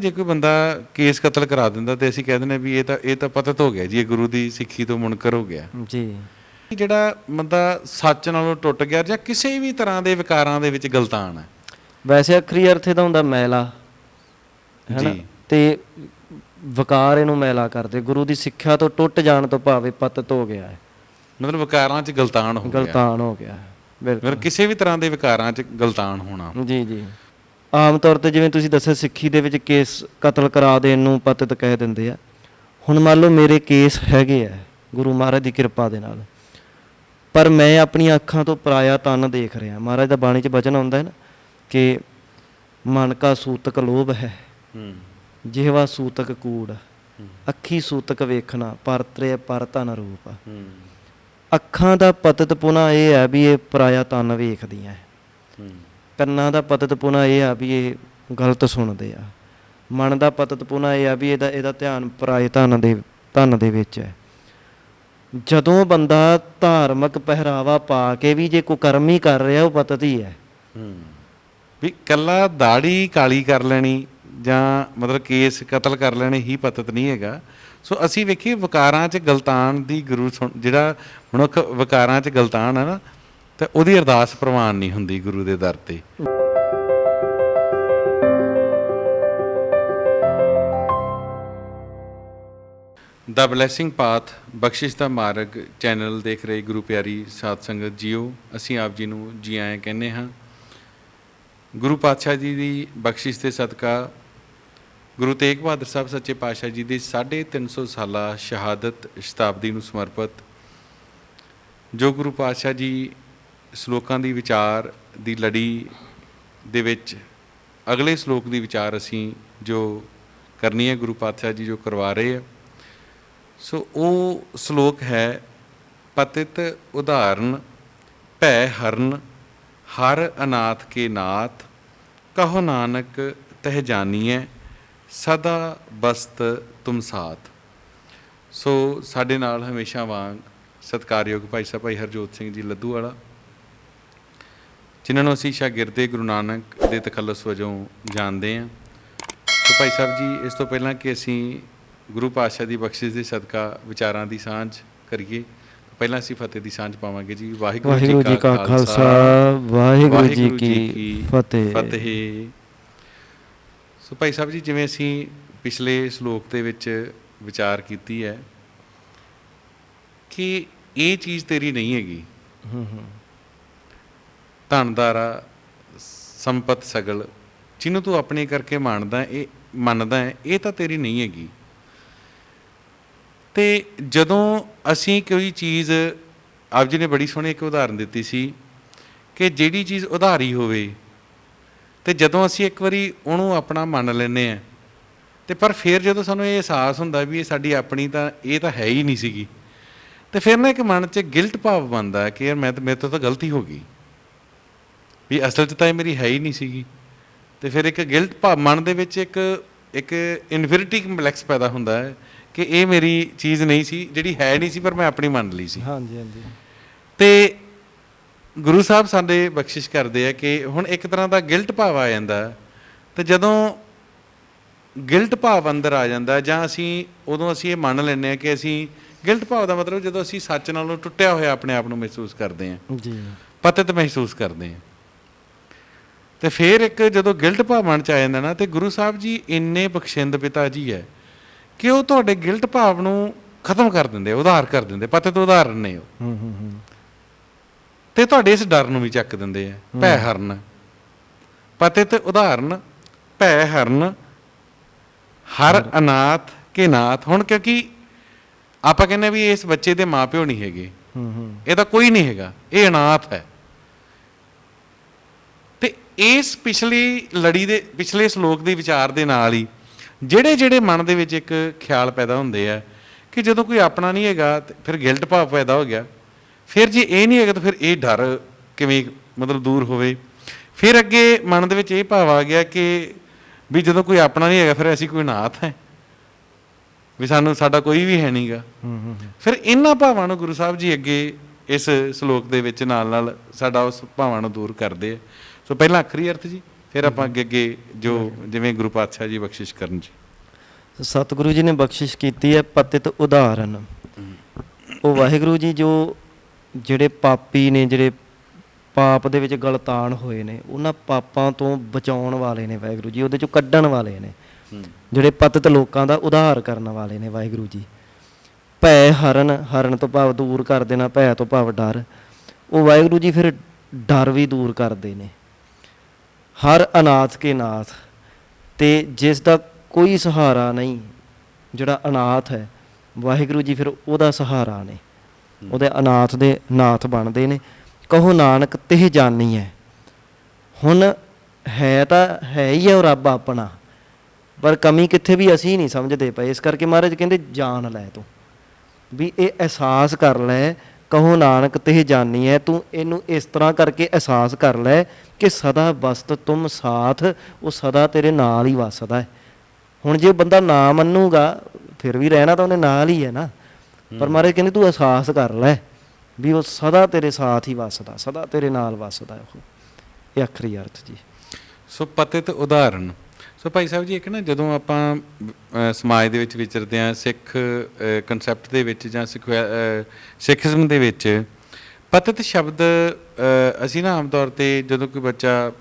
ਜੇ ਕੋਈ ਬੰਦਾ ਕੇਸ ਕਤਲ ਕਰਾ ਦਿੰਦਾ ਤੇ ਅਸੀਂ ਕਹਿ ਦਿੰਦੇ ਵੀ ਇਹ ਤਾਂ ਇਹ ਤਾਂ ਪਤਤ ਹੋ ਗਿਆ ਜੀ ਇਹ ਗੁਰੂ ਦੀ ਸਿੱਖੀ ਤੋਂ ਮੁਨਕਰ ਹੋ ਗਿਆ। ਜੀ। ਜਿਹੜਾ ਬੰਦਾ ਸੱਚ ਨਾਲੋਂ ਟੁੱਟ ਗਿਆ ਜਾਂ ਕਿਸੇ ਵੀ ਤਰ੍ਹਾਂ ਦੇ ਵਿਕਾਰਾਂ ਦੇ ਵਿੱਚ ਗਲਤਾਨ ਹੈ। ਵੈਸੇ ਅਖਰੀ ਅਰਥ ਇਹਦਾ ਹੁੰਦਾ ਮੈਲਾ ਹੈਨਾ। ਤੇ ਵਕਾਰ ਇਹਨੂੰ ਮੈਲਾ ਕਰਦੇ। ਗੁਰੂ ਦੀ ਸਿੱਖਿਆ ਤੋਂ ਟੁੱਟ ਜਾਣ ਤੋਂ ਭਾਵੇਂ ਪਤਤ ਹੋ ਗਿਆ ਹੈ। ਮਤਲਬ ਵਿਕਾਰਾਂ 'ਚ ਗਲਤਾਨ ਹੋ ਗਿਆ। ਗਲਤਾਨ ਹੋ ਗਿਆ ਬਿਲਕੁਲ। ਕਿਸੇ ਵੀ ਤਰ੍ਹਾਂ ਦੇ ਵਿਕਾਰਾਂ 'ਚ ਗਲਤਾਨ ਹੋਣਾ। ਜੀ ਜੀ। ਆਮ ਤੌਰ ਤੇ ਜਿਵੇਂ ਤੁਸੀਂ ਦੱਸਿਆ ਸਿੱਖੀ ਦੇ ਵਿੱਚ ਕੇਸ ਕਤਲ ਕਰਾ ਦੇਣ ਨੂੰ ਪਤਿਤ ਕਹਿ ਦਿੰਦੇ ਆ। ਹੁਣ ਮੰਨ ਲਓ ਮੇਰੇ ਕੇਸ ਹੈਗੇ ਆ ਗੁਰੂ ਮਹਾਰਾਜ ਦੀ ਕਿਰਪਾ ਦੇ ਨਾਲ। ਪਰ ਮੈਂ ਆਪਣੀਆਂ ਅੱਖਾਂ ਤੋਂ ਪਰਾਇਆ ਤਨ ਦੇਖ ਰਿਹਾ। ਮਹਾਰਾਜ ਦਾ ਬਾਣੀ 'ਚ ਬਚਨ ਆਉਂਦਾ ਹੈ ਨਾ ਕਿ ਮਨ ਕਾ ਸੂਤਕ ਲੋਭ ਹੈ ਜਿਹਵਾ ਸੂਤਕ ਕੂੜ ਅੱਖੀ ਸੂਤਕ ਵੇਖਣਾ ਪਰਤਰੇ ਪਰ ਧਨ ਰੂਪ। ਅੱਖਾਂ ਦਾ ਪਤਿਤ ਪੁਨਾ ਇਹ ਹੈ ਵੀ ਇਹ ਪਰਾਇਆ ਤਨ ਵੇਖਦੀਆਂ ਹੂੰ। ਕੰਨਾਂ ਦਾ ਪਤਤ ਇਹ ਆ ਵੀ ਇਹ ਗਲਤ ਸੁਣਦੇ ਆ। ਮਨ ਦਾ ਪਤਤਪੁਣਾ ਇਹ ਆ ਵੀ ਇਹਦਾ ਇਹਦਾ ਧਿਆਨ ਪਰਾਏ ਧਨ ਦੇ ਧਨ ਦੇ ਵਿੱਚ ਹੈ। ਜਦੋਂ ਬੰਦਾ ਧਾਰਮਿਕ ਪਹਿਰਾਵਾ ਪਾ ਕੇ ਵੀ ਜੇ ਕੋਈ ਕਰਮ ਹੀ ਕਰ ਰਿਹਾ, ਉਹ ਪਤਤ ਹੀ ਹੈ। ਵੀ ਕੱਲਾ ਦਾੜੀ ਕਾਲੀ ਕਰ ਲੈਣੀ ਜਾਂ ਮਤਲਬ ਕੇਸ ਕਤਲ ਕਰ ਲੈਣੇ ਹੀ ਪਤਤ ਨਹੀਂ ਹੈਗਾ। ਸੋ ਅਸੀਂ ਵੇਖੀਏ ਵਿਕਾਰਾਂ 'ਚ ਗਲਤਾਨ ਦੀ ਗੁਰੂ ਸੁਣ- ਜਿਹੜਾ ਮਨੁੱਖ ਵਿਕਾਰਾਂ 'ਚ ਗਲਤਾਨ ਹੈ ਨਾ ਤੇ ਉਹਦੀ ਅਰਦਾਸ ਪ੍ਰਵਾਨ ਨਹੀਂ ਹੁੰਦੀ ਗੁਰੂ ਦੇ ਦਰ ਤੇ। ਦਾ ਬਲੇਸਿੰਗ ਪਾਥ ਬਖਸ਼ਿਸ਼ ਦਾ ਮਾਰਗ, ਚੈਨਲ ਦੇਖ ਰਹੇ ਗੁਰੂ ਪਿਆਰੀ ਸਾਧ ਸੰਗਤ ਜੀਓ, ਅਸੀਂ ਆਪ ਜੀ ਨੂੰ ਜੀ ਆਏ ਕਹਿੰਦੇ ਹਾਂ। ਗੁਰੂ ਪਾਤਸ਼ਾਹ ਜੀ ਦੀ ਬਖਸ਼ਿਸ਼ ਦੇ ਸਦਕਾ ਗੁਰੂ ਤੇਗ ਬਹਾਦਰ ਸਾਹਿਬ ਸੱਚੇ ਪਾਤਸ਼ਾਹ ਜੀ ਦੀ 350 ਸਾਲਾ ਸ਼ਹਾਦਤ ਸ਼ਤਾਬਦੀ ਨੂੰ ਸਮਰਪਿਤ ਜੋ ਗੁਰੂ ਪਾਤਸ਼ਾਹ ਜੀ ਸ਼ਲੋਕਾਂ ਦੀ ਵਿਚਾਰ ਦੀ ਲੜੀ ਦੇ ਵਿੱਚ ਅਗਲੇ ਸ਼ਲੋਕ ਦੀ ਵਿਚਾਰ ਅਸੀਂ ਜੋ ਕਰਨੀ ਹੈ, ਗੁਰੂ ਪਾਤਸ਼ਾਹ ਜੀ ਜੋ ਕਰਵਾ ਰਹੇ ਆ। ਸੋ ਉਹ ਸ਼ਲੋਕ ਹੈ, ਪਤਿਤ ਉਦਾਹਰਨ, ਭੈ ਹਰਨ, ਹਰ ਅਨਾਥ ਕੇ ਨਾਥ, ਕਹੋ ਨਾਨਕ ਤਹ ਜਾਨੀਐ, ਸਦਾ ਬਸਤ ਤੁਮ ਸਾਥ। ਸੋ ਸਾਡੇ ਨਾਲ ਹਮੇਸ਼ਾ ਵਾਂਗ ਸਤਿਕਾਰਯੋਗ ਭਾਈ ਸਾਹਿਬ, ਭਾਈ ਹਰਜੋਤ ਸਿੰਘ ਜੀ ਲੱਦੂ ਵਾਲਾ। ਜਿਨ੍ਹਾਂ ਨੂੰ ਅਸੀਂ ਸ਼ਾਗਿਰਦੇ ਗੁਰੂ ਨਾਨਕ ਦੇ ਤਖੱਲਸ ਵਜੋਂ ਜਾਣਦੇ ਹਾਂ। ਸੋ ਭਾਈ ਸਾਹਿਬ ਜੀ ਇਸ ਤੋਂ ਪਹਿਲਾਂ ਕਿ ਅਸੀਂ ਗੁਰੂ ਪਾਤਸ਼ਾਹ ਦੀ ਬਖਸ਼ਿਸ਼ ਦੇ ਸਦਕਾ ਵਿਚਾਰਾਂ ਦੀ ਸਾਂਝ ਕਰੀਏ ਪਹਿਲਾਂ ਅਸੀਂ ਫਤਿਹ ਦੀ ਸਾਂਝ ਪਾਵਾਂਗੇ ਜੀ। ਵਾਹਿਗੁਰੂ ਜੀ ਕਾ ਖਾਲਸਾ। ਵਾਹਿਗੁਰੂ ਜੀ ਕੀ ਫਤਿਹ। ਫਤਿਹ। ਸੋ ਭਾਈ ਸਾਹਿਬ ਜੀ ਜਿਵੇਂ ਅਸੀਂ ਪਿਛਲੇ ਸ਼ਲੋਕ ਦੇ ਵਿੱਚ ਵਿਚਾਰ ਕੀਤੀ ਹੈ ਕਿ ਇਹ ਚੀਜ਼ ਤੇਰੀ ਨਹੀਂ ਹੈਗੀ। ਹੂੰ ਹੂੰ। ਧਨਦਾਰਾ, ਸੰਪਤ ਸਗਲ, ਜਿਹਨੂੰ ਤੂੰ ਆਪਣੇ ਕਰਕੇ ਮੰਨਦਾ ਇਹ ਮੰਨਦਾ ਹੈ ਇਹ ਤਾਂ ਤੇਰੀ ਨਹੀਂ ਹੈਗੀ। ਤੇ ਜਦੋਂ ਅਸੀਂ ਕੋਈ ਚੀਜ਼, ਆਪ ਜੀ ਨੇ ਬੜੀ ਸੋਹਣੀ ਇੱਕ ਉਦਾਹਰਨ ਦਿੱਤੀ ਸੀ ਕਿ ਜਿਹੜੀ ਚੀਜ਼ ਉਧਾਰੀ ਹੋਵੇ, ਤੇ ਜਦੋਂ ਅਸੀਂ ਇੱਕ ਵਾਰੀ ਉਹਨੂੰ ਆਪਣਾ ਮੰਨ ਲੈਨੇ ਆ, ਤੇ ਪਰ ਫਿਰ ਜਦੋਂ ਸਾਨੂੰ ਇਹ ਅਹਿਸਾਸ ਹੁੰਦਾ ਵੀ ਇਹ ਸਾਡੀ ਆਪਣੀ ਤਾਂ, ਇਹ ਤਾਂ ਹੈ ਹੀ ਨਹੀਂ ਸੀਗੀ, ਤੇ ਫਿਰ ਨਾ ਇੱਕ ਮਨ 'ਚ ਗਿਲਟ ਭਾਵ ਬਣਦਾ ਕਿ ਯਾਰ ਮੈਂ ਤਾਂ, ਮੇਰੇ ਤੋਂ ਤਾਂ ਗਲਤੀ ਹੋ ਗਈ। ਵੀ ਅਸਲ 'ਚ ਤਾਂ ਇਹ ਮੇਰੀ ਹੈ ਹੀ ਨਹੀਂ ਸੀਗੀ। ਤੇ ਫਿਰ ਇੱਕ ਗਿਲਟ ਭਾਵ ਮਨ ਦੇ ਵਿੱਚ ਇੱਕ ਇੱਕ ਇਨਫੀਰਿਟੀ ਕੰਪਲੈਕਸ ਪੈਦਾ ਹੁੰਦਾ ਹੈ ਕਿ ਇਹ ਮੇਰੀ ਚੀਜ਼ ਨਹੀਂ ਸੀ ਜਿਹੜੀ ਹੈ ਨਹੀਂ ਸੀ ਪਰ ਮੈਂ ਆਪਣੀ ਮੰਨ ਲਈ ਸੀ। ਹਾਂਜੀ ਹਾਂਜੀ। ਤੇ ਗੁਰੂ ਸਾਹਿਬ ਸਾਡੇ ਬਖਸ਼ਿਸ਼ ਕਰਦੇ ਆ ਕਿ ਹੁਣ ਇੱਕ ਤਰ੍ਹਾਂ ਦਾ ਗਿਲਟ ਭਾਵ ਆ ਜਾਂਦਾ ਤੇ ਜਦੋਂ ਗਿਲਟ ਭਾਵ ਅੰਦਰ ਆ ਜਾਂਦਾ ਜਾਂ ਅਸੀਂ ਉਦੋਂ ਅਸੀਂ ਇਹ ਮੰਨ ਲੈਂਦੇ ਆ ਕਿ ਅਸੀਂ ਗਿਲਟ ਭਾਵ ਦਾ ਮਤਲਬ ਜਦੋਂ ਅਸੀਂ ਸੱਚ ਨਾਲੋਂ ਟੁੱਟਿਆ ਹੋਇਆ ਆਪਣੇ ਆਪ ਨੂੰ ਮਹਿਸੂਸ ਕਰਦੇ ਹਾਂ। ਜੀ। ਪਤਿਤ ਮਹਿਸੂਸ ਕਰਦੇ ਹਾਂ। ਤੇ ਫਿਰ ਇੱਕ ਜਦੋਂ ਗਿਲਟ ਭਾਵ ਮਨ ਚ ਆ ਜਾਂਦਾ ਨਾ ਤੇ ਗੁਰੂ ਸਾਹਿਬ ਜੀ ਇੰਨੇ ਬਖਸ਼ਿੰਦ ਪਿਤਾ ਜੀ ਹੈ ਕਿ ਉਹ ਤੁਹਾਡੇ ਗਿਲਟ ਭਾਵ ਨੂੰ ਖਤਮ ਕਰ ਦਿੰਦੇ ਉਧਾਰ ਕਰ ਦਿੰਦੇ ਪਤਿਤ ਉਦਾਹਰਨ ਨੇ ਉਹ। ਹੂੰ ਹੂੰ ਹੂੰ। ਤੇ ਤੁਹਾਡੇ ਇਸ ਡਰ ਨੂੰ ਵੀ ਚੱਕ ਦਿੰਦੇ ਆ ਭੈ ਹਰਨ। ਪਤਿਤ ਉਦਾਹਰਨ ਭੈ ਹਰਨ ਹਰ ਅਨਾਥ ਕੇ ਨਾਥ। ਹੁਣ ਕਿਉਂਕਿ ਆਪਾਂ ਕਹਿੰਦੇ ਵੀ ਇਸ ਬੱਚੇ ਦੇ ਮਾਪਿਓ ਨਹੀਂ ਹੈਗੇ। ਹੂੰ ਹੂੰ। ਇਹਦਾ ਕੋਈ ਨਹੀਂ ਹੈਗਾ ਇਹ ਅਨਾਥ ਹੈ। ਤੇ ਇਸ ਪਿਛਲੀ ਲੜੀ ਦੇ ਪਿਛਲੇ ਸ਼ਲੋਕ ਦੇ ਵਿਚਾਰ ਦੇ ਨਾਲ ਹੀ ਜਿਹੜੇ ਜਿਹੜੇ ਮਨ ਦੇ ਵਿੱਚ ਇੱਕ ਖਿਆਲ ਪੈਦਾ ਹੁੰਦੇ ਆ ਕਿ ਜਦੋਂ ਕੋਈ ਆਪਣਾ ਨਹੀਂ ਹੈਗਾ ਫਿਰ ਗਿਲਟ ਭਾਵ ਪੈਦਾ ਹੋ ਗਿਆ। ਫਿਰ ਜੇ ਇਹ ਨਹੀਂ ਹੈਗਾ ਤਾਂ ਫਿਰ ਇਹ ਡਰ ਕਿਵੇਂ ਮਤਲਬ ਦੂਰ ਹੋਵੇ। ਫਿਰ ਅੱਗੇ ਮਨ ਦੇ ਵਿੱਚ ਇਹ ਭਾਵ ਆ ਗਿਆ ਕਿ ਵੀ ਜਦੋਂ ਕੋਈ ਆਪਣਾ ਨਹੀਂ ਹੈਗਾ ਫਿਰ ਅਸੀਂ ਕੋਈ ਅਨਾਥ ਹੈ। ਵੀ ਸਾਨੂੰ ਸਾਡਾ ਕੋਈ ਵੀ ਹੈ ਨਹੀਂਗਾ। ਹੂੰ ਹੂੰ ਫਿਰ ਇਹਨਾਂ ਭਾਵਾਂ ਨੂੰ ਗੁਰੂ ਸਾਹਿਬ ਜੀ ਅੱਗੇ ਇਸ ਸ਼ਲੋਕ ਦੇ ਵਿੱਚ ਨਾਲ ਨਾਲ ਸਾਡਾ ਉਸ ਭਾਵਾਂ ਨੂੰ ਦੂਰ ਕਰਦੇ ਆ। ਸੋ ਪਹਿਲਾਂ ਅਖਰੀ ਅਰਥ ਜੀ ਫਿਰ ਆਪਾਂ ਅੱਗੇ ਅੱਗੇ ਜੋ ਜਿਵੇਂ ਗੁਰੂ ਪਾਤਸ਼ਾਹ ਜੀ ਬਖਸ਼ਿਸ਼ ਕਰਨ ਜੀ। ਸਤਿਗੁਰੂ ਜੀ ਨੇ ਬਖਸ਼ਿਸ਼ ਕੀਤੀ ਹੈ ਪਤਿਤ ਉਦਾਹਰਨ। ਉਹ ਵਾਹਿਗੁਰੂ ਜੀ ਜੋ ਜਿਹੜੇ ਪਾਪੀ ਨੇ ਜਿਹੜੇ ਪਾਪ ਦੇ ਵਿੱਚ ਗਲਤਾਨ ਹੋਏ ਨੇ ਉਹਨਾਂ ਪਾਪਾਂ ਤੋਂ ਬਚਾਉਣ ਵਾਲੇ ਨੇ ਵਾਹਿਗੁਰੂ ਜੀ ਉਹਦੇ ਚੋਂ ਕੱਢਣ ਵਾਲੇ ਨੇ। ਜਿਹੜੇ ਪਤਿਤ ਲੋਕਾਂ ਦਾ ਉਧਾਰ ਕਰਨ ਵਾਲੇ ਨੇ ਵਾਹਿਗੁਰੂ ਜੀ। ਭੈ ਹਰਨ ਹਰਨ ਤੋਂ ਭਾਵ ਦੂਰ ਕਰ ਦੇਣਾ ਭੈ ਤੋਂ ਭਾਵ ਡਰ। ਉਹ ਵਾਹਿਗੁਰੂ ਜੀ ਫਿਰ ਡਰ ਵੀ ਦੂਰ ਕਰਦੇ ਨੇ। ਹਰ ਅਨਾਥ ਕੇ ਨਾਥ ਤੇ ਜਿਸ ਦਾ ਕੋਈ ਸਹਾਰਾ ਨਹੀਂ ਜਿਹੜਾ ਅਨਾਥ ਹੈ ਵਾਹਿਗੁਰੂ ਜੀ ਫਿਰ ਉਹਦਾ ਸਹਾਰਾ ਨੇ। ਉਹਦੇ ਅਨਾਥ ਦੇ ਨਾਥ ਬਣਦੇ ਨੇ। ਕਹੋ ਨਾਨਕ ਤਿਹ ਜਾਨੀ ਹੈ ਹੁਣ ਹੈ ਤਾਂ ਹੈ ਹੀ ਹੈ ਉਹ ਰੱਬ ਆਪਣਾ ਪਰ ਕਮੀ ਕਿੱਥੇ ਵੀ ਅਸੀਂ ਨਹੀਂ ਸਮਝਦੇ ਪਏ। ਇਸ ਕਰਕੇ ਮਹਾਰਾਜ ਕਹਿੰਦੇ ਜਾਣ ਲੈ ਤੂੰ। ਵੀ ਇਹ ਅਹਿਸਾਸ ਕਰ ਲੈ ਕਹੋ ਨਾਨਕ ਜਾਨੀ ਹੈ ਤੂੰ ਇਹਨੂੰ ਇਸ ਤਰ੍ਹਾਂ ਕਰਕੇ ਅਹਿਸਾਸ ਕਰ ਲੈ ਕਿ ਸਦਾ ਬਸਤ ਤੁਮ ਸਾਥ ਉਹ ਸਦਾ ਤੇਰੇ ਨਾਲ ਹੀ ਵਸਦਾ ਹੈ। ਹੁਣ ਜੇ ਬੰਦਾ ਨਾ ਮੰਨੂਗਾ ਫਿਰ ਵੀ ਰਹਿਣਾ ਤਾਂ ਉਹਨੇ ਨਾਲ ਹੀ ਹੈ ਨਾ। ਪਰ ਮਹਾਰਾਜ ਕਹਿੰਦੇ ਤੂੰ ਅਹਿਸਾਸ ਕਰ ਲੈ ਵੀ ਉਹ ਸਦਾ ਤੇਰੇ ਸਾਥ ਹੀ ਵਸਦਾ ਸਦਾ ਤੇਰੇ ਨਾਲ ਵਸਦਾ ਉਹ। ਇਹ ਅਖਰੀ ਅਰਥ ਜੀ। ਸੋ ਪਤਿਤ ਉਦਾਹਰਨ। ਸੋ ਭਾਈ ਸਾਹਿਬ ਜੀ ਇੱਕ ਨਾ ਜਦੋਂ ਆਪਾਂ ਸਮਾਜ ਦੇ ਵਿੱਚ ਵਿਚਰਦੇ ਆ ਸਿੱਖ ਕਨਸੈਪਟ ਦੇ ਵਿੱਚ ਜਾਂ ਸਿੱਖੀਜ਼ਮ ਦੇ ਵਿੱਚ ਪਤਿਤ ਸ਼ਬਦ ਅਸੀਂ ਨਾ ਆਮ ਤੌਰ ਤੇ ਜਦੋਂ ਕੋਈ ਬੱਚਾ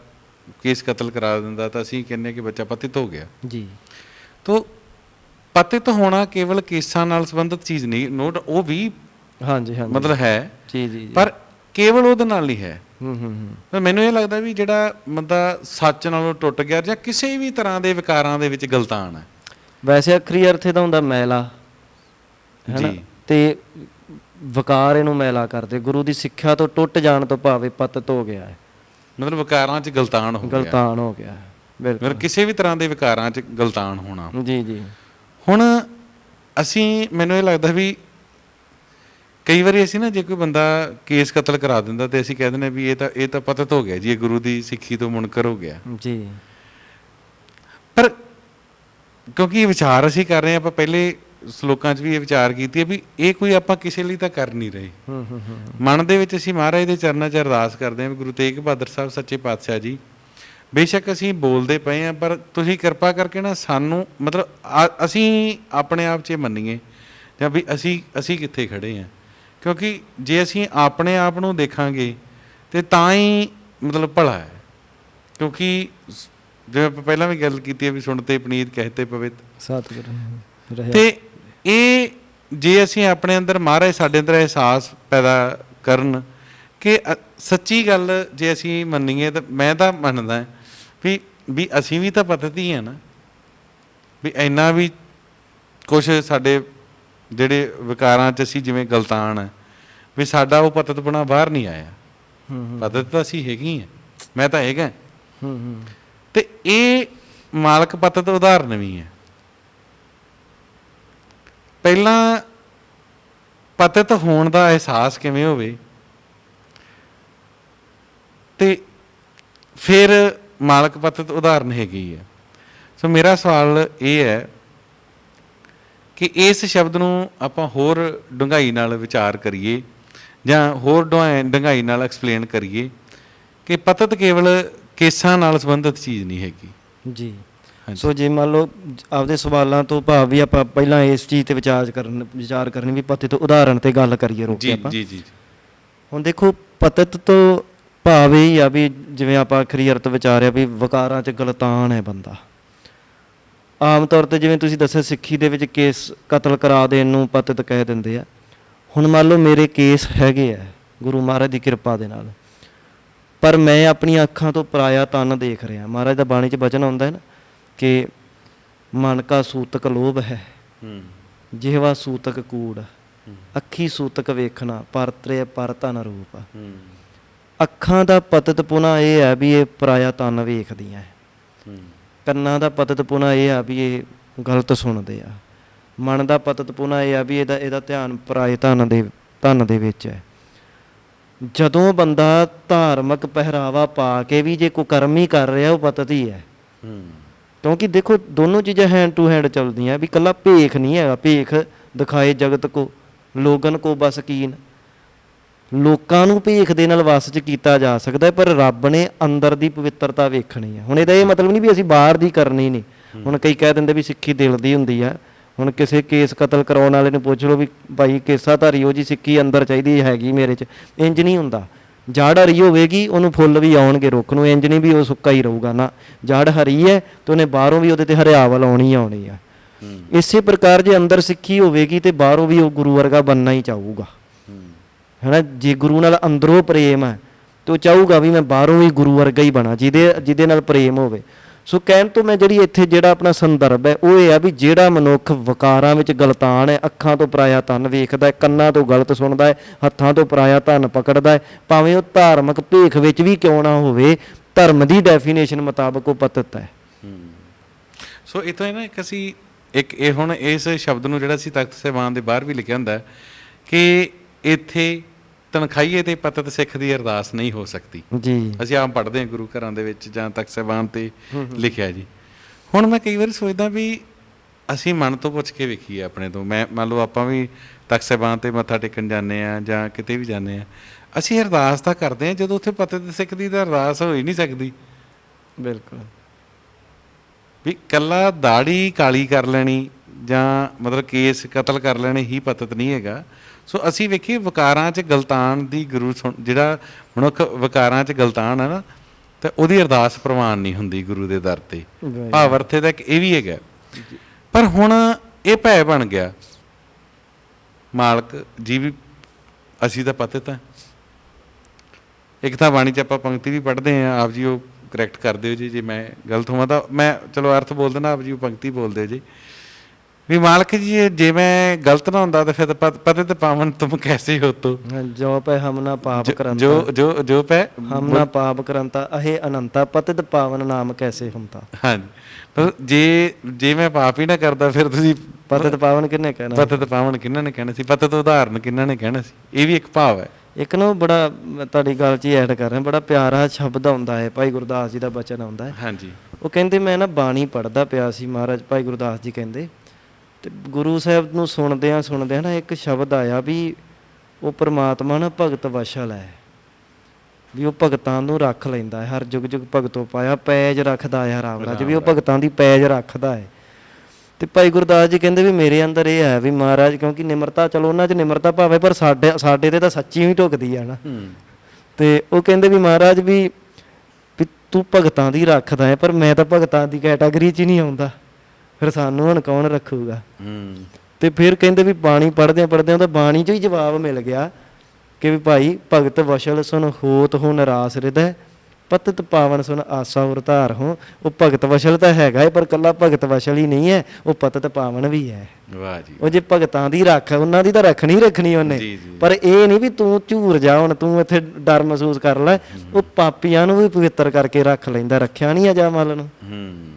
ਕੇਸ ਕਤਲ ਕਰਾ ਦਿੰਦਾ ਤਾਂ ਅਸੀਂ ਕਹਿੰਦੇ ਕਿ ਬੱਚਾ ਪਤਿਤ ਹੋ ਗਿਆ। ਜੀ। ਤੋ ਪਤਿਤ ਹੋਣਾ ਕੇਵਲ ਕੇਸਾਂ ਨਾਲ ਸੰਬੰਧਿਤ ਚੀਜ਼ ਨਹੀਂ ਨੋਟ ਉਹ ਵੀ ਹਾਂਜੀ ਹਾਂਜੀ। ਮਤਲਬ ਹੈ। ਜੀ ਜੀ। ਪਰ ਕੇਵਲ ਉਹਦੇ ਨਾਲ ਹੀ ਹੈ। ਹੂੰ ਹੂੰ ਮੈਨੂੰ ਇਹ ਲੱਗਦਾ ਵੀ ਜਿਹੜਾ ਬੰਦਾ ਸੱਚ ਨਾਲੋਂ ਟੁੱਟ ਗਿਆ ਜਾਂ ਕਿਸੇ ਵੀ ਤਰ੍ਹਾਂ ਦੇ ਵਿਕਾਰਾਂ ਦੇ ਵਿੱਚ ਗਲਤਾਨ ਹੈ। ਵੈਸੇ ਅਖਰੀ ਅਰਥ ਇਹਦਾ ਹੁੰਦਾ ਮੈਲਾ ਹੈਨਾ ਜੀ। ਤੇ ਵਕਾਰ ਇਹਨੂੰ ਮੈਲਾ ਕਰਦੇ। ਗੁਰੂ ਦੀ ਸਿੱਖਿਆ ਤੋਂ ਟੁੱਟ ਜਾਣ ਤੋਂ ਭਾਵੇਂ ਪਤਤ ਹੋ ਗਿਆ ਹੈ। ਮਤਲਬ ਵਿਕਾਰਾਂ 'ਚ ਗਲਤਾਨ ਹੋ ਗਿਆ। ਗਲਤਾਨ ਹੋ ਗਿਆ ਹੈ ਬਿਲਕੁਲ। ਮਤਲਬ ਕਿਸੇ ਵੀ ਤਰ੍ਹਾਂ ਦੇ ਵਿਕਾਰਾਂ 'ਚ ਗਲਤਾਨ ਹੋਣਾ। ਜੀ ਜੀ। ਹੁਣ ਅਸੀਂ ਮੈਨੂੰ ਇਹ ਲੱਗਦਾ ਵੀ ਕਈ ਵਾਰੀ ਅਸੀਂ ਨਾ ਜੇ ਕੋਈ ਬੰਦਾ ਕੇਸ ਕਤਲ ਕਰਾ ਦਿੰਦਾ ਤੇ ਅਸੀਂ ਕਹਿ ਦਿੰਦੇ ਵੀ ਇਹ ਤਾਂ ਇਹ ਤਾਂ ਪਤਤ ਹੋ ਗਿਆ ਜੀ ਇਹ ਗੁਰੂ ਦੀ ਸਿੱਖੀ ਤੋਂ ਮੁਨਕਰ ਹੋ ਗਿਆ। ਜੀ। ਪਰ ਕਿਉਂਕਿ ਇਹ ਵਿਚਾਰ ਅਸੀਂ ਕਰ ਰਹੇ ਆਪਾਂ ਪਹਿਲੇ ਸ਼ਲੋਕਾਂ 'ਚ ਵੀ ਇਹ ਵਿਚਾਰ ਕੀਤੀ ਹੈ ਵੀ ਇਹ ਕੋਈ ਆਪਾਂ ਕਿਸੇ ਲਈ ਤਾਂ ਕਰ ਨਹੀਂ ਰਹੇ। ਹੂੰ ਹੂੰ ਮਨ ਦੇ ਵਿੱਚ ਅਸੀਂ ਮਹਾਰਾਜ ਦੇ ਚਰਨਾਂ 'ਚ ਅਰਦਾਸ ਕਰਦੇ ਹਾਂ ਵੀ ਗੁਰੂ ਤੇਗ ਬਹਾਦਰ ਸਾਹਿਬ ਸੱਚੇ ਪਾਤਸ਼ਾਹ ਜੀ ਬੇਸ਼ੱਕ ਅਸੀਂ ਬੋਲਦੇ ਪਏ ਹਾਂ ਪਰ ਤੁਸੀਂ ਕਿਰਪਾ ਕਰਕੇ ਨਾ ਸਾਨੂੰ ਮਤਲਬ ਆ- ਅਸੀਂ ਆਪਣੇ ਆਪ 'ਚ ਮੰਨੀਏ ਜਾਂ ਵੀ ਅਸੀਂ ਅਸੀਂ ਕਿੱਥੇ ਖੜੇ ਹਾਂ। ਕਿਉਂਕਿ ਜੇ ਅਸੀਂ ਆਪਣੇ ਆਪ ਨੂੰ ਦੇਖਾਂਗੇ ਤੇ ਤਾਂ ਹੀ ਮਤਲਬ ਭਲਾ ਹੈ। ਕਿਉਂਕਿ ਜਿਵੇਂ ਆਪਾਂ ਪਹਿਲਾਂ ਵੀ ਗੱਲ ਕੀਤੀ ਹੈ ਵੀ ਸੁਣਤੇ ਪਨੀਤ ਕਹਤੇ ਪਵਿੱਤ। ਸਤਿਗੁਰੂ ਰਹਿਆ। ਤੇ ਇਹ ਜੇ ਅਸੀਂ ਆਪਣੇ ਅੰਦਰ ਮਹਾਰਾਜ ਸਾਡੇ ਅੰਦਰ ਅਹਿਸਾਸ ਪੈਦਾ ਕਰਨ ਕਿ ਸੱਚੀ ਗੱਲ ਜੇ ਅਸੀਂ ਮੰਨੀਏ ਤਾਂ ਮੈਂ ਤਾਂ ਮੰਨਦਾ ਵੀ ਵੀ ਅਸੀਂ ਵੀ ਤਾਂ ਪਤਤੀ ਆ ਨਾ। ਵੀ ਇੰਨਾ ਵੀ ਕੁਝ ਸਾਡੇ ਜਿਹੜੇ ਵਿਕਾਰਾਂ 'ਚ ਅਸੀਂ ਜਿਵੇਂ ਗਲਤਾਨ ਹੈ ਵੀ ਸਾਡਾ ਉਹ ਪਤਤ ਬਣਾ ਬਾਹਰ ਨਹੀਂ ਆਇਆ। ਹੂੰ ਹੂੰ। ਪਤਤ ਤਾਂ ਅਸੀਂ ਹੈਗੀ ਆ। ਮੈਂ ਤਾਂ ਹੈਗਾ। ਹੂੰ ਹੂੰ। ਤੇ ਇਹ ਮਾਲਕ ਪਤਤ ਉਦਾਹਰਨ ਵੀ ਹੈ ਪਹਿਲਾਂ ਪਤਤ ਹੋਣ ਦਾ ਅਹਿਸਾਸ ਕਿਵੇਂ ਹੋਵੇ? ਤੇ ਫਿਰ ਮਾਲਕ ਪਤਤ ਉਦਾਹਰਨ ਹੈਗੀ ਹੈ ਸੋ ਮੇਰਾ ਸਵਾਲ ਇਹ ਹੈ ਕਿ ਇਸ ਸ਼ਬਦ ਨੂੰ ਆਪਾਂ ਹੋਰ ਡੂੰਘਾਈ ਨਾਲ ਵਿਚਾਰ ਕਰੀਏ ਜਾਂ ਹੋਰ ਡੂੰਘਾਈ ਨਾਲ ਐਕਸਪਲੇਨ ਕਰੀਏ ਕਿ ਪਤਤ ਕੇਵਲ ਕੇਸਾਂ ਨਾਲ ਸੰਬੰਧਿਤ ਚੀਜ਼ ਨਹੀਂ ਹੈਗੀ ਜੀ। ਸੋ ਜੇ ਮੰਨ ਲਓ ਆਪਦੇ ਸਵਾਲਾਂ ਤੋਂ ਭਾਵ ਵੀ ਆਪਾਂ ਪਹਿਲਾਂ ਇਸ ਚੀਜ਼ ਤੇ ਵਿਚਾਰ ਕਰਨ ਵਿਚਾਰ ਕਰਨੀ ਵੀ ਪਤਿਤ ਉਦਾਹਰਣ ਤੇ ਗੱਲ ਕਰੀਏ ਰੋਕ ਕੇ ਆਪਾਂ ਜੀ ਜੀ ਜੀ। ਹੁਣ ਦੇਖੋ ਪਤਿਤ ਤੋਂ ਭਾਵ ਇਹ ਆ ਵੀ ਜਿਵੇਂ ਆਪਾਂ ਆਖਰੀ ਅਰਥ ਵਿਚਾਰਿਆ ਵੀ ਵਕਾਰਾਂ 'ਚ ਗਲਤਾਨ ਹੈ ਬੰਦਾ ਆਮ ਤੌਰ ਤੇ ਜਿਵੇਂ ਤੁਸੀਂ ਦੱਸਿਆ ਸਿੱਖੀ ਦੇ ਵਿੱਚ ਕੇਸ ਕਤਲ ਕਰਾ ਦੇਣ ਨੂੰ ਪਤਿਤ ਕਹਿ ਦਿੰਦੇ ਆ। ਹੁਣ ਮੰਨ ਲਓ ਮੇਰੇ ਕੇਸ ਹੈਗੇ ਆ ਗੁਰੂ ਮਹਾਰਾਜ ਦੀ ਕਿਰਪਾ ਦੇ ਨਾਲ। ਪਰ ਮੈਂ ਆਪਣੀਆਂ ਅੱਖਾਂ ਤੋਂ ਪਰਾਇਆ ਤਨ ਦੇਖ ਰਿਹਾ। ਮਹਾਰਾਜ ਦਾ ਬਾਣੀ 'ਚ ਬਚਨ ਆਉਂਦਾ ਹੈ ਨਾ ਕਿ ਮਨ ਕਾ ਸੂਤਕ ਲੋਭ ਹੈ ਹੂੰ। ਜਿਹਵਾ ਸੂਤਕ ਕੂੜ ਅੱਖੀ ਸੂਤਕ ਵੇਖਣਾ ਪਰਤਰੇ ਪਰ ਧਨ ਰੂਪ। ਹੂੰ। ਅੱਖਾਂ ਦਾ ਪਤਤ ਪੁਣਾ ਇਹ ਹੈ ਵੀ ਇਹ ਪਰਾਇਆ ਤਨ ਵੇਖਦੀਆਂ ਹੈ। ਹੂੰ। ਕੰਨਾਂ ਦਾ ਪਤਤ ਪੁਣਾ ਇਹ ਆ ਵੀ ਇਹ ਗਲਤ ਸੁਣਦੇ ਆ। ਮਨ ਦਾ ਪਤਤ ਪੁਣਾ ਇਹ ਆ ਵੀ ਇਹਦਾ ਇਹਦਾ ਧਿਆਨ ਪਰਾਏ ਧਨ ਦੇ ਧਨ ਦੇ ਵਿੱਚ ਹੈ। ਜਦੋਂ ਬੰਦਾ ਧਾਰਮਿਕ ਪਹਿਰਾਵਾ ਪਾ ਕੇ ਵੀ ਜੇ ਕੋਈ ਕਰਮ ਹੀ ਕਰ ਰਿਹਾ, ਉਹ ਪਤਤ ਹੀ ਹੈ। ਕਿਉਂਕਿ ਦੇਖੋ, ਦੋਨੋਂ ਚੀਜ਼ਾਂ ਹੈਂਡ ਟੂ ਹੈਂਡ ਚੱਲਦੀਆਂ, ਵੀ ਕੱਲਾ ਭੇਖ ਨਹੀਂ ਹੈਗਾ। ਭੇਖ ਦਿਖਾਏ ਜਗਤ ਕੋ, ਲੋਗਨ ਕੋ ਬਸ ਕੀਨ। ਲੋਕਾਂ ਨੂੰ ਭੇਖ ਦੇ ਨਾਲ ਵਸ ਚ ਕੀਤਾ ਜਾ ਸਕਦਾ ਹੈ ਪਰ ਰੱਬ ਨੇ ਅੰਦਰ ਦੀ ਪਵਿੱਤਰਤਾ ਵੇਖਣੀ ਹੈ। ਹੁਣ ਇਹਦਾ ਇਹ ਮਤਲਬ ਨਹੀਂ ਵੀ ਅਸੀਂ ਬਾਹਰ ਦੀ ਕਰਨੀ ਨਹੀਂ। ਹੁਣ ਕਈ ਕਹਿ ਦਿੰਦੇ ਵੀ ਸਿੱਖੀ ਦਿਲ ਦੀ ਹੁੰਦੀ ਆ। ਹੁਣ ਕਿਸੇ ਕੇਸ ਕਤਲ ਕਰਾਉਣ ਵਾਲੇ ਨੂੰ ਪੁੱਛ ਲਓ ਵੀ ਭਾਈ ਕੇਸਾ ਧਾਰੀ ਉਹ ਜੀ ਸਿੱਖੀ ਅੰਦਰ ਚਾਹੀਦੀ ਹੈਗੀ ਮੇਰੇ ਚ। ਇੰਜ ਨਹੀਂ ਹੁੰਦਾ। ਜੜ ਹਰੀ ਹੋਵੇਗੀ ਉਹਨੂੰ ਫੁੱਲ ਵੀ ਆਉਣਗੇ ਰੁੱਖ ਨੂੰ। ਇੰਜ ਨਹੀਂ ਵੀ ਉਹ ਸੁੱਕਾ ਹੀ ਰਹੂਗਾ ਨਾ। ਜੜ ਹਰੀ ਹੈ ਤੇ ਉਹਨੇ ਬਾਹਰੋਂ ਵੀ ਉਹਦੇ ਤੇ ਹਰਿਆਵਲ ਆਉਣੀ ਹੀ ਆਉਣੀ ਆ। ਇਸੇ ਪ੍ਰਕਾਰ ਜੇ ਅੰਦਰ ਸਿੱਖੀ ਹੋਵੇਗੀ ਤੇ ਬਾਹਰੋਂ ਵੀ ਉਹ ਗੁਰੂ ਵਰਗਾ ਬੰਨਣਾ ਹੀ ਚਾਹੂਗਾ। ਹੈਨਾ, ਜੇ ਗੁਰੂ ਨਾਲ ਅੰਦਰੋਂ ਪ੍ਰੇਮ ਹੈ, ਤੇ ਉਹ ਚਾਹੂਗਾ ਵੀ ਮੈਂ ਬਾਹਰੋਂ ਵੀ ਗੁਰੂ ਵਰਗਾ ਹੀ ਬਣਾ, ਜਿਹਦੇ ਜਿਹਦੇ ਨਾਲ ਪ੍ਰੇਮ ਹੋਵੇ। ਸੋ ਕਹਿਣ ਤੋਂ ਮੈਂ ਜਿਹੜੀ ਇੱਥੇ ਜਿਹੜਾ ਆਪਣਾ ਸੰਦਰਭ ਹੈ, ਉਹ ਇਹ ਆ ਵੀ ਜਿਹੜਾ ਮਨੁੱਖ ਵਕਾਰਾਂ ਵਿੱਚ ਗਲਤਾਨ ਹੈ, ਅੱਖਾਂ ਤੋਂ ਪਰਾਇਆ ਧਨ ਵੇਖਦਾ ਹੈ, ਕੰਨਾਂ ਤੋਂ ਗਲਤ ਸੁਣਦਾ ਹੈ, ਹੱਥਾਂ ਤੋਂ ਪਰਾਇਆ ਧਨ ਪਕੜਦਾ ਹੈ, ਭਾਵੇਂ ਉਹ ਧਾਰਮਿਕ ਭੇਖ ਵਿੱਚ ਵੀ ਕਿਉਂ ਨਾ ਹੋਵੇ, ਧਰਮ ਦੀ ਡੈਫੀਨੇਸ਼ਨ ਮੁਤਾਬਕ ਉਹ ਪਤਿਤ ਹੈ। ਸੋ ਇਤੋਂ ਇਹ ਨਾ ਇੱਕ ਅਸੀਂ, ਇੱਕ ਇਹ ਹੁਣ ਇਸ ਸ਼ਬਦ ਨੂੰ ਜਿਹੜਾ ਸੀ ਤਖਤ ਸਹਿਬਾਨ ਦੇ ਬਾਹਰ ਵੀ ਲਿਖਿਆ ਹੁੰਦਾ ਕਿ ਇੱਥੇ ਤਨਖਾਹੀਏ ਤੇ ਪਤਤ ਸਿੱਖ ਦੀ ਅਰਦਾਸ ਨਹੀਂ ਹੋ ਸਕਦੀ। ਜੀ। ਅਸੀਂ ਆਮ ਪੜ੍ਹਦੇ ਹਾਂ ਗੁਰੂ ਘਰਾਂ ਦੇ ਵਿੱਚ ਜਾਂ ਤਖਤ ਸਹਿਬਾਨ ਤੇ ਲਿਖਿਆ ਜੀ। ਹੁਣ ਮੈਂ ਕਈ ਵਾਰੀ ਸੋਚਦਾ ਵੀ ਅਸੀਂ ਮਨ ਤੋਂ ਪੁੱਛ ਕੇ ਵੇਖੀਏ ਆਪਣੇ ਤੋਂ। ਮੈਂ ਮੰਨ ਲਓ ਆਪਾਂ ਵੀ ਤਖਤ ਸਹਿਬਾਨ ਤੇ ਮੱਥਾ ਟੇਕਣ ਜਾਂਦੇ ਆ ਜਾਂ ਕਿਤੇ ਵੀ ਜਾਂਦੇ ਆ ਅਸੀਂ ਅਰਦਾਸ ਤਾਂ ਕਰਦੇ ਆ ਜਦੋਂ ਉੱਥੇ ਪਤਤ ਸਿੱਖ ਦੀ ਤਾਂ ਅਰਦਾਸ ਹੋ ਹੀ ਨਹੀਂ ਸਕਦੀ। ਬਿਲਕੁਲ। ਵੀ ਕੱਲਾ ਦਾੜੀ ਕਾਲੀ ਕਰ ਲੈਣੀ ਜਾਂ ਮਤਲਬ ਕੇਸ ਕਤਲ ਕਰ ਲੈਣੇ ਹੀ ਪਤਤ ਨਹੀਂ ਹੈਗਾ। ਸੋ ਅਸੀਂ ਵੇਖੀਏ ਵਿਕਾਰਾਂ 'ਚ ਗਲਤਾਨ ਦੀ ਗੁਰੂ ਜਿਹੜਾ ਮਨੁੱਖ ਵਿਕਾਰਾਂ 'ਚ ਗਲਤਾਨ ਹੈ ਨਾ ਤੇ ਉਹਦੀ ਅਰਦਾਸ ਪ੍ਰਵਾਨ ਨਹੀਂ ਹੁੰਦੀ ਗੁਰੂ ਦੇ ਦਰ ਤੇ. ਭਾਵ ਅਰਥੇ ਦਾ ਇੱਕ ਇਹ ਵੀ ਹੈਗਾ। ਪਰ ਹੁਣ ਇਹ ਭੈ ਬਣ ਗਿਆ। ਮਾਲਕ ਜੀ ਵੀ ਅਸੀਂ ਤਾਂ ਪਤਿਤ ਹਾਂ ਇੱਕ ਤਾਂ ਬਾਣੀ ਚ ਆਪਾਂ ਪੰਕਤੀ ਵੀ ਪੜ੍ਹਦੇ ਆ ਆਪ ਜੀ ਉਹ ਕਰੈਕਟ ਕਰ ਦਿਓ ਜੀ ਜੇ ਮੈਂ ਗਲਤ ਹੋਵਾਂ ਤਾਂ ਮੈਂ ਚਲੋ ਅਰਥ ਬੋਲ ਦੇਣਾ ਆਪ ਜੀ ਉਹ ਪੰਕਤੀ ਬੋਲ ਦਿਓ ਜੀ। ਵੀ ਮਾਲਕ ਜੀ ਜੇ ਮੈਂ ਗਲਤ ਨਾ ਹੁੰਦਾ ਤਾਂ ਫਿਰ ਤਾਂ ਪਤ- ਪਤਿਤ ਪਾਵਨ ਤੁਮ ਕੈਸੇ ਹੋ ਤੋ? ਜੋ ਪੈ ਹਮ ਨਾ ਪਾਪ ਕਰੰਤਾ। ਜੋ ਜੋ ਜੋ ਪੈ ਹਮ ਨਾ ਪਾਪ ਕਰੰਤਾ ਅਹੇ ਅਨੰਤਾ ਪਤਿਤ ਪਾਵਨ ਨਾਮ ਕੈਸੇ ਹੁੰਤਾ ਹਾਂਜੀ। ਪਰ ਜੇ ਜੇ ਮੈਂ ਪਾਪ ਹੀ ਨਾ ਕਰਦਾ ਫਿਰ ਤੁਸੀਂ ਪਤਿਤ ਪਾਵਨ ਕਿੰਨੇ ਕਹਿਣਾ? ਪਤਿਤ ਪਾਵਨ ਕਿਹਨਾਂ ਨੇ ਕਹਿਣਾ ਸੀ? ਪਤਿਤ ਉਦਾਹਰਨ ਕਿਹਨਾਂ ਨੇ ਕਹਿਣਾ ਸੀ? ਇਹ ਵੀ ਇੱਕ ਭਾਵ ਹੈ। ਇੱਕ ਨਾ ਬੜਾ ਤੁਹਾਡੀ ਗੱਲ 'ਚ ਐਡ ਕਰ ਰਿਹਾ ਬੜਾ ਪਿਆਰਾ ਸ਼ਬਦ ਆਉਂਦਾ ਹੈ ਭਾਈ ਗੁਰਦਾਸ ਜੀ ਦਾ ਬਚਨ ਆਉਂਦਾ ਹੈ। ਹਾਂਜੀ। ਉਹ ਕਹਿੰਦੇ ਮੈਂ ਨਾ ਬਾਣੀ ਪੜਦਾ ਪਿਆ ਸੀ ਮਹਾਰਾਜ ਭਾਈ ਗੁਰਦਾਸ ਜੀ ਕਹਿੰਦੇ ਤੇ ਗੁਰੂ ਸਾਹਿਬ ਨੂੰ ਸੁਣਦਿਆਂ ਸੁਣਦਿਆਂ ਨਾ ਇੱਕ ਸ਼ਬਦ ਆਇਆ ਵੀ ਉਹ ਪ੍ਰਮਾਤਮਾ ਨਾ ਭਗਤ ਵਸ਼ਲ ਹੈ ਵੀ ਉਹ ਭਗਤਾਂ ਨੂੰ ਰੱਖ ਲੈਂਦਾ ਹੈ ਹਰ ਜੁਗ ਜੁਗ ਭਗਤੋ ਪਾਇਆ ਪੈਜ ਰੱਖਦਾ ਹੈ ਰਾਮ ਰਾਜ ਵੀ ਉਹ ਭਗਤਾਂ ਦੀ ਪੈਜ ਰੱਖਦਾ ਹੈ। ਤੇ ਭਾਈ ਗੁਰਦਾਸ ਜੀ ਕਹਿੰਦੇ ਵੀ ਮੇਰੇ ਅੰਦਰ ਇਹ ਹੈ ਵੀ ਮਹਾਰਾਜ ਕਿਉਂਕਿ ਨਿਮਰਤਾ ਚਲੋ ਉਹਨਾਂ 'ਚ ਨਿਮਰਤਾ ਭਾਵੇਂ ਪਰ ਸਾਡੇ ਸਾਡੇ ਤੇ ਤਾਂ ਸੱਚੀ ਹੀ ਢੁਕਦੀ ਆ ਨਾ। ਹੂੰ। ਤੇ ਉਹ ਕਹਿੰਦੇ ਵੀ ਮਹਾਰਾਜ ਵੀ ਵੀ ਤੂੰ ਭਗਤਾਂ ਦੀ ਰੱਖਦਾ ਹੈ ਪਰ ਮੈਂ ਤਾਂ ਭਗਤਾਂ ਦੀ ਕੈਟਾਗਰੀ 'ਚ ਹੀ ਨਹੀਂ ਆਉਂਦਾ। ਫਿਰ ਸਾਨੂੰ ਹੁਣ ਕੌਣ ਰੱਖੂਗਾ? ਹੂੰ। ਤੇ ਫਿਰ ਕਹਿੰਦੇ ਵੀ ਬਾਣੀ ਪੜ੍ਹਦਿਆਂ ਪੜ੍ਹਦਿਆਂ ਤਾਂ ਬਾਣੀ 'ਚ ਹੀ ਜਵਾਬ ਮਿਲ ਗਿਆ ਕਿ ਵੀ ਭਾਈ ਭਗਤ ਵਸ਼ਲ ਸੁਨ ਹੋਤ ਹੋ ਨਰਾਸ ਹਿਰਦੈ ਪਤਿਤ ਪਾਵਨ ਸੁਨ ਆਸਾ ਉਰ ਧਾਰ ਹੋ। ਉਹ ਭਗਤ ਵਸ਼ਲ ਤਾਂ ਹੈਗਾ ਪਰ ਕੱਲਾ ਭਗਤ ਵਸ਼ਲ ਹੀ ਨਹੀਂ ਹੈ ਉਹ ਪਤਿਤ ਪਾਵਨ ਵੀ ਹੈ। ਵਾਹ ਜੀ। ਉਹ ਜੇ ਭਗਤਾਂ ਦੀ ਰੱਖ ਉਹਨਾਂ ਦੀ ਤਾਂ ਰੱਖਣੀ ਰੱਖਣੀ ਉਹਨੇ। ਜੀ, ਜੀ। ਪਰ ਇਹ ਨਹੀਂ ਵੀ ਤੂੰ ਝੂਰ ਜਾ ਹੁਣ ਤੂੰ ਇੱਥੇ ਡਰ ਮਹਿਸੂਸ ਕਰ ਲੈ ਉਹ ਪਾਪੀਆਂ ਨੂੰ ਵੀ ਪਵਿੱਤਰ ਕਰਕੇ ਰੱਖ ਲੈਂਦਾ ਰੱਖਿਆ ਨਹੀਂ ਅਜਾ ਮਲ ਨੂੰ। ਹੂੰ।